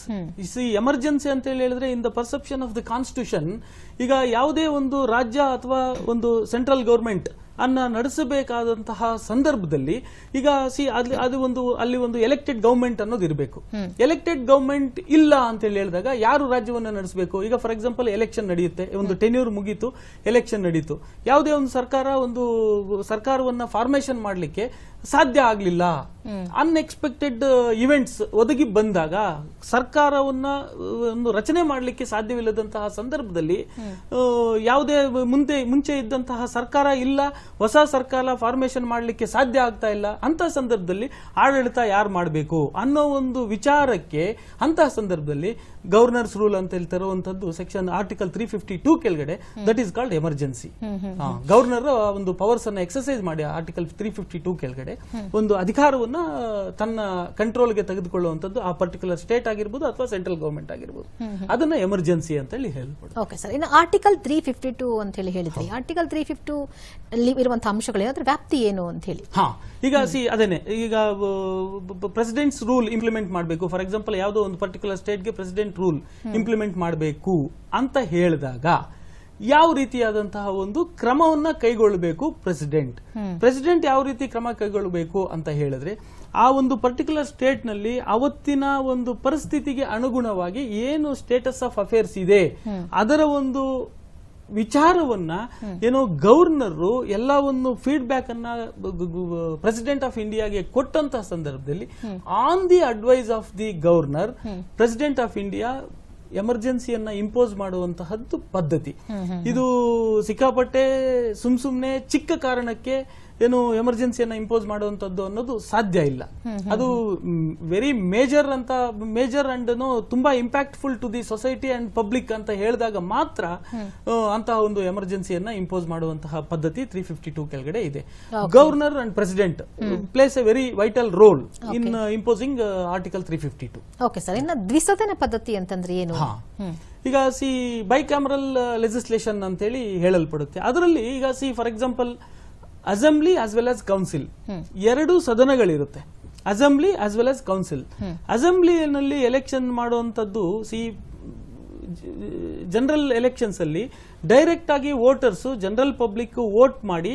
see emergency ಅಂತ ಹೇಳಿ ಹೇಳಿದ್ರೆ in the perception of the constitution ಈಗ ಯಾವುದೇ ಒಂದು ರಾಜ್ಯ ಅಥವಾ ಒಂದು ಸೆಂಟ್ರಲ್ ಗೌರ್ಮೆಂಟ್ ಅನ್ನ ನಡೆಸಬೇಕಾದಂತಹ ಸಂದರ್ಭದಲ್ಲಿ ಈಗ ಸಿ ಅಲ್ಲಿ ಅದು ಒಂದು ಅಲ್ಲಿ ಒಂದು ಎಲೆಕ್ಟೆಡ್ ಗೌರ್ಮೆಂಟ್ ಅನ್ನೋದು ಇರಬೇಕು. ಎಲೆಕ್ಟೆಡ್ ಗೌರ್ಮೆಂಟ್ ಇಲ್ಲ ಅಂತ ಹೇಳಿ ಹೇಳಿದಾಗ ಯಾರು ರಾಜ್ಯವನ್ನು ನಡೆಸಬೇಕು? ಈಗ ಫಾರ್ ಎಕ್ಸಾಂಪಲ್ ಎಲೆಕ್ಷನ್ ನಡೆಯುತ್ತೆ. ಒಂದು ಟೆನ್ಯೂರ್ ಮುಗೀತು ಎಲೆಕ್ಷನ್ ನಡೀತು. ಯಾವುದೇ ಒಂದು ಸರ್ಕಾರ ಒಂದು ಸರ್ಕಾರವನ್ನ ಫಾರ್ಮೇಶನ್ ಮಾಡಲಿಕ್ಕೆ ಸಾಧ್ಯ ಆಗಲಿಲ್ಲ. ಅನ್ಎಕ್ಸ್ಪೆಕ್ಟೆಡ್ ಇವೆಂಟ್ಸ್ ಒದಗಿ ಬಂದಾಗ ಸರ್ಕಾರವನ್ನ ಒಂದು ರಚನೆ ಮಾಡಲಿಕ್ಕೆ ಸಾಧ್ಯವಿಲ್ಲದಂತಹ ಸಂದರ್ಭದಲ್ಲಿ ಆ, ಯಾವುದೇ ಮುಂದೆ ಮುಂಚೆ ಇದ್ದಂತಹ ಸರ್ಕಾರ ಇಲ್ಲ ಹೊಸ ಸರ್ಕಾರ ಫಾರ್ಮೇಷನ್ ಮಾಡಲಿಕ್ಕೆ ಸಾಧ್ಯ ಆಗ್ತಾ ಇಲ್ಲ. ಅಂತ ಸಂದರ್ಭದಲ್ಲಿ ಆಡಳಿತ ಯಾರು ಮಾಡಬೇಕು ಅನ್ನೋ ಒಂದು ವಿಚಾರಕ್ಕೆ ಅಂತಹ ಸಂದರ್ಭದಲ್ಲಿ ಗವರ್ನರ್ಸ್ ರೂಲ್ ಅಂತ ಹೇಳ್ತಿರುವಂತದ್ದು section article three fifty two ಕೆಳಗಡೆ that is called emergency governor ಒಂದು ಪವರ್ಸ್ ಅನ್ನು ಎಕ್ಸರ್ಸೈಸ್ ಮಾಡಿ ಆರ್ಟಿಕಲ್ ತ್ರೀ ಫಿಫ್ಟಿ ಟೂ ಕೆಳಗಡೆ ಒಂದು ಅಧಿಕಾರವನ್ನ ತನ್ನ ಕಂಟ್ರೋಲ್ಗೆ ತೆಗೆದುಕೊಳ್ಳುವಂತದ್ದು ಆ ಪರ್ಟಿಕ್ಯುಲರ್ ಸ್ಟೇಟ್ ಆಗಿರ್ಬೋದು ಅಥವಾ ಸೆಂಟ್ರಲ್ ಗವರ್ಮೆಂಟ್ ಆಗಿರ್ಬೋದು. ಅದನ್ನ ಎಮರ್ಜೆನ್ಸಿ ಅಂತ ಹೇಳಿ ಹೇಳ್ಬೋದು. ಓಕೆ ಸರ್ ಇನ್ನು ಆರ್ಟಿಕಲ್ ತ್ರೀ ಫಿಫ್ಟಿ ಟೂ ಅಂತ ಹೇಳಿ ಹೇಳಿದ್ರಿ ಆರ್ಟಿಕಲ್ ತ್ರೀ ಫಿಫ್ಟಿ ಅಲ್ಲಿ ಇರುವಂತಹ ಅಂಶಗಳು ಅದ್ರ ವ್ಯಾಪ್ತಿ ಏನು ಅಂತ ಹೇಳಿ ಹಾ ಈಗ ಸಿ ಅದೇನೆ ಈಗ ಪ್ರೆಸಿಡೆಂಟ್ಸ್ ರೂಲ್ ಇಂಪ್ಲಿಮೆಂಟ್ ಮಾಡಬೇಕು. ಫಾರ್ ಎಕ್ಸಾಂಪಲ್ ಯಾವುದೋ ಒಂದು ಪರ್ಟಿಕ್ಯುಲರ್ ಸ್ಟೇಟ್ಗೆ ಪ್ರೆಸಿಡೆಂಟ್ ರೂಲ್ ಇಂಪ್ಲಿಮೆಂಟ್ ಮಾಡಬೇಕು ಅಂತ ಹೇಳಿದಾಗ ಯಾವ ರೀತಿಯಾದಂತಹ ಒಂದು ಕ್ರಮವನ್ನ ಕೈಗೊಳ್ಳಬೇಕು ಪ್ರೆಸಿಡೆಂಟ್. ಪ್ರೆಸಿಡೆಂಟ್ ಯಾವ ರೀತಿ ಕ್ರಮ ಕೈಗೊಳ್ಳಬೇಕು ಅಂತ ಹೇಳಿದ್ರೆ ಆ ಒಂದು ಪರ್ಟಿಕ್ಯುಲರ್ ಸ್ಟೇಟ್ನಲ್ಲಿ ಅವತ್ತಿನ ಒಂದು ಪರಿಸ್ಥಿತಿಗೆ ಅನುಗುಣವಾಗಿ ಏನು ಸ್ಟೇಟಸ್ ಆಫ್ ಅಫೇರ್ಸ್ ಇದೆ ಅದರ ಒಂದು ವಿಚಾರವನ್ನ ಏನೋ ಗವರ್ನರ್ ಒಂದು ಫೀಡ್ಬ್ಯಾಕ್ ಅನ್ನ ಪ್ರೆಸಿಡೆಂಟ್ ಆಫ್ ಇಂಡಿಯಾಗೆ ಕೊಟ್ಟಂತಹ ಸಂದರ್ಭದಲ್ಲಿ on the advice of the governor president of India ಎಮರ್ಜೆನ್ಸಿಯನ್ನ impose ಮಾಡುವಂತಹದ್ದು ಪದ್ಧತಿ. ಇದು ಸಿಕ್ಕಾಪಟ್ಟೆ ಸುಮ್ ಸುಮ್ನೆ ಚಿಕ್ಕ ಕಾರಣಕ್ಕೆ ಏನು ಎಮರ್ಜೆನ್ಸಿಯನ್ನು ಇಂಪೋಸ್ ಮಾಡುವಂತದ್ದು ಅನ್ನೋದು ಸಾಧ್ಯ ಇಲ್ಲ. ಅದು ವೆರಿ ಮೇಜರ್ ಅಂತ ಮೇಜರ್ ಅಂಡ್ ತುಂಬಾ impactful to the society and public ಅಂತ ಹೇಳಿದಾಗ ಮಾತ್ರ ಅಂತಹ ಒಂದು ಎಮರ್ಜೆನ್ಸಿಯನ್ನ ಇಂಪೋಸ್ ಮಾಡುವಂತಹ ಪದ್ಧತಿ ತ್ರೀ ಫಿಫ್ಟಿ ಟೂ ಕೆಳಗಡೆ ಇದೆ. Governor and president place a very vital role in imposing article three fifty two okay sir ಇನ್ನು ದ್ವಿಸದನ ಪದ್ಧತಿ ಅಂತಂದ್ರೆ ಏನು? ಈಗ ಸಿ ಬೈ ಕ್ಯಾಮರಲ್ ಲೆಜಿಸ್ಲೇಷನ್ ಅಂತೇಳಿ ಹೇಳಲ್ಪಡುತ್ತೆ. ಅದರಲ್ಲಿ ಈಗ C for example assembly as well as council ಎರಡು ಸದನಗಳಿರುತ್ತೆ. Assembly as well as council ಅಸೆಂಬ್ಲಿನಲ್ಲಿ election ಮಾಡುವಂತದ್ದು ಸಿ ಜನರಲ್ ಎಲೆಕ್ಷನ್ಸ್ ಅಲ್ಲಿ ಡೈರೆಕ್ಟ್ ಆಗಿ ವೋಟರ್ಸ್ ಜನರಲ್ ಪಬ್ಲಿಕ್ ವೋಟ್ ಮಾಡಿ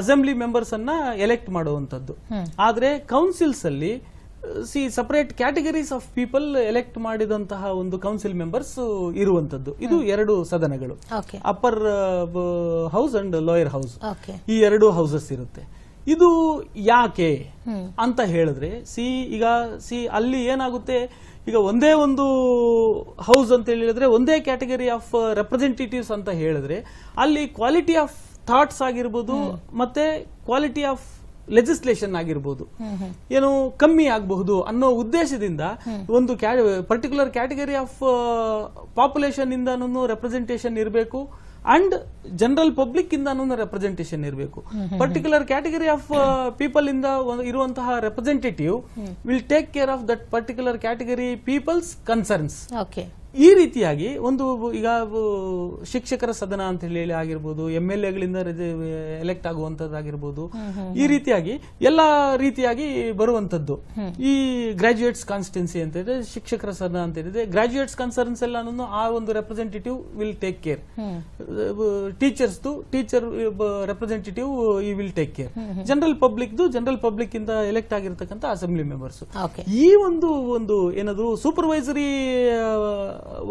ಅಸೆಂಬ್ಲಿ ಮೆಂಬರ್ಸ್ ಅನ್ನ ಎಲೆಕ್ಟ್ ಮಾಡುವಂತದ್ದು ಆದ್ರೆ ಕೌನ್ಸಿಲ್ಸ್ ಅಲ್ಲಿ C separate categories of people elect ಮಾಡಿದಂತಹ ಒಂದು ಕೌನ್ಸಿಲ್ ಮೆಂಬರ್ಸ್ ಇರುವಂತದ್ದು. ಇದು ಎರಡು ಸದನಗಳು. Upper house and lower house ಈ ಎರಡು ಹೌಸಸ್ ಇರುತ್ತೆ. ಇದು ಯಾಕೆ ಅಂತ ಹೇಳಿದ್ರೆ ಸಿ ಈಗ ಸಿ ಅಲ್ಲಿ ಏನಾಗುತ್ತೆ? ಈಗ ಒಂದೇ ಒಂದು ಹೌಸ್ ಅಂತ ಹೇಳಿದ್ರೆ ಒಂದೇ ಕ್ಯಾಟಗರಿ ಆಫ್ ರೆಪ್ರೆಸೆಂಟೇಟಿವ್ಸ್ ಅಂತ ಹೇಳಿದ್ರೆ ಅಲ್ಲಿ ಕ್ವಾಲಿಟಿ ಆಫ್ ಥಾಟ್ಸ್ ಆಗಿರ್ಬೋದು ಮತ್ತೆ ಕ್ವಾಲಿಟಿ ಆಫ್ ಲೆಜಿಸ್ಲೇಷನ್ ಆಗಿರ್ಬೋದು. ಏನು ಕಮ್ಮಿ ಆಗಬಹುದು ಅನ್ನೋ ಉದ್ದೇಶದಿಂದ ಒಂದು ಪರ್ಟಿಕ್ಯುಲರ್ ಕ್ಯಾಟಗರಿ ಆಫ್ ಪಾಪ್ಯುಲೇಷನ್ ಇಂದನೂ ರೆಪ್ರೆಸೆಂಟೇಷನ್ ಇರಬೇಕು ಅಂಡ್ ಜನರಲ್ ಪಬ್ಲಿಕ್ ಇಂದನೂ ರೆಪ್ರೆಸೆಂಟೇಷನ್ ಇರಬೇಕು. ಪರ್ಟಿಕ್ಯುಲರ್ ಕ್ಯಾಟಗರಿ ಆಫ್ ಪೀಪಲ್ ಇಂದ ಇರುವಂತಹ representative will take care of that particular category peoples concerns okay ಈ ರೀತಿಯಾಗಿ ಒಂದು ಈಗ ಶಿಕ್ಷಕರ ಸದನ ಅಂತ ಹೇಳಿ ಆಗಿರ್ಬೋದು ಎಂ ಎಲ್ ಎಗಳಿಂದ ಎಲೆಕ್ಟ್ ಆಗುವಂತದ್ದಾಗಿರ್ಬೋದು ಈ ರೀತಿಯಾಗಿ ಎಲ್ಲಾ ರೀತಿಯಾಗಿ ಬರುವಂತದ್ದು ಈ ಗ್ರಾಜುಯೇಟ್ಸ್ ಕಾನ್ಸ್ಟಿಟ್ಯೂನ್ಸಿ ಅಂತ ಇದೆ ಶಿಕ್ಷಕರ ಸದನ ಅಂತ ಇದೆ. ಗ್ರಾಜುಯೇಟ್ಸ್ ಕನ್ಸರ್ನ್ಸ್ ಎಲ್ಲಾನು ಆ ಒಂದು representative will take care teachers teacher representative ಈ will take care general public general public ಇಂದ ಎಲೆಕ್ಟ್ ಆಗಿರ್ತಕ್ಕಂಥ ಅಸೆಂಬ್ಲಿ ಮೆಂಬರ್ಸ್ ಈ ಒಂದು ಒಂದು ಏನದು ಸೂಪರ್ವೈಸರಿ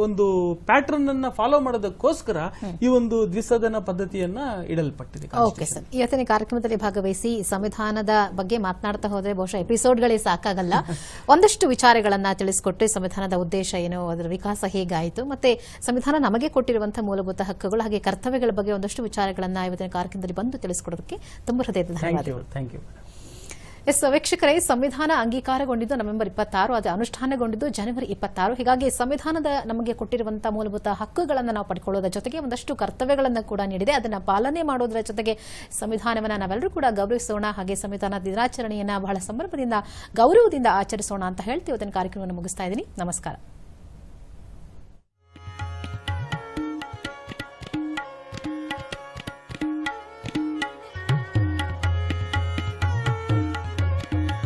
ಒಂದು ಪ್ಯಾಟರ್ನ್ ಅನ್ನ ಫಾಲೋ ಮಾಡೋದಕ್ಕೋಸ್ಕರ ಈ ಒಂದು ದ್ವಿಸದನ ಪದ್ಧತಿಯನ್ನ ಇಡಲ್ಪಟ್ಟಿದೆ ಓಕೆ ಸರ್ ಇವತ್ತಿನ ಕಾರ್ಯಕ್ರಮದಲ್ಲಿ ಭಾಗವಹಿಸಿ ಸಂವಿಧಾನದ ಬಗ್ಗೆ ಮಾತನಾಡ್ತಾ ಹೋದ್ರೆ ಬಹುಶಃ ಎಪಿಸೋಡ್ಗಳೇ ಸಾಕಾಗಲ್ಲ. [LAUGHS] ಒಂದಷ್ಟು ವಿಚಾರಗಳನ್ನ ತಿಳಿಸಿಕೊಟ್ಟು ಸಂವಿಧಾನದ ಉದ್ದೇಶ ಏನು ಅದರ ವಿಕಾಸ ಹೇಗಾಯಿತು ಮತ್ತೆ ಸಂವಿಧಾನ ನಮಗೆ ಕೊಟ್ಟಿರುವಂತಹ ಮೂಲಭೂತ ಹಕ್ಕುಗಳು ಹಾಗೆ ಕರ್ತವ್ಯಗಳ ಬಗ್ಗೆ ಒಂದಷ್ಟು ವಿಚಾರಗಳನ್ನ ಇವತ್ತಿನ ಕಾರ್ಯಕ್ರಮದಲ್ಲಿ ಬಂದು ತಿಳಿಸಿಕೊಡೋದಕ್ಕೆ ತುಂಬ ಹೃದಯದ ಧನ್ಯವಾದಗಳು. ಥ್ಯಾಂಕ್ ಯು ಎಸ್, ವೀಕ್ಷಕರೇ ಸಂವಿಧಾನ ಅಂಗೀಕಾರಗೊಂಡಿದ್ದು ನವೆಂಬರ್ ಇಪ್ಪತ್ತಾರು, ಅದು ಅನುಷ್ಠಾನಗೊಂಡಿದ್ದು ಜನವರಿ ಇಪ್ಪತ್ತಾರು. ಹೀಗಾಗಿ ಸಂವಿಧಾನದ ನಮಗೆ ಕೊಟ್ಟಿರುವಂತಹ ಮೂಲಭೂತ ಹಕ್ಕುಗಳನ್ನು ನಾವು ಪಡ್ಕೊಳ್ಳೋದ್ರ ಜೊತೆಗೆ ಒಂದಷ್ಟು ಕರ್ತವ್ಯಗಳನ್ನು ಕೂಡ ನೀಡಿದೆ. ಅದನ್ನ ಪಾಲನೆ ಮಾಡೋದರ ಜೊತೆಗೆ ಸಂವಿಧಾನವನ್ನ ನಾವೆಲ್ಲರೂ ಕೂಡ ಗೌರವಿಸೋಣ. ಹಾಗೆ ಸಂವಿಧಾನ ದಿನಾಚರಣೆಯನ್ನು ಬಹಳ ಸಂಭ್ರಮದಿಂದ, ಗೌರವದಿಂದ ಆಚರಿಸೋಣ ಅಂತ ಹೇಳ್ತೀವಿ. ಅದನ್ನು ಕಾರ್ಯಕ್ರಮವನ್ನು ಮುಗಿಸ್ತಾ ಇದ್ದೀನಿ. ನಮಸ್ಕಾರ.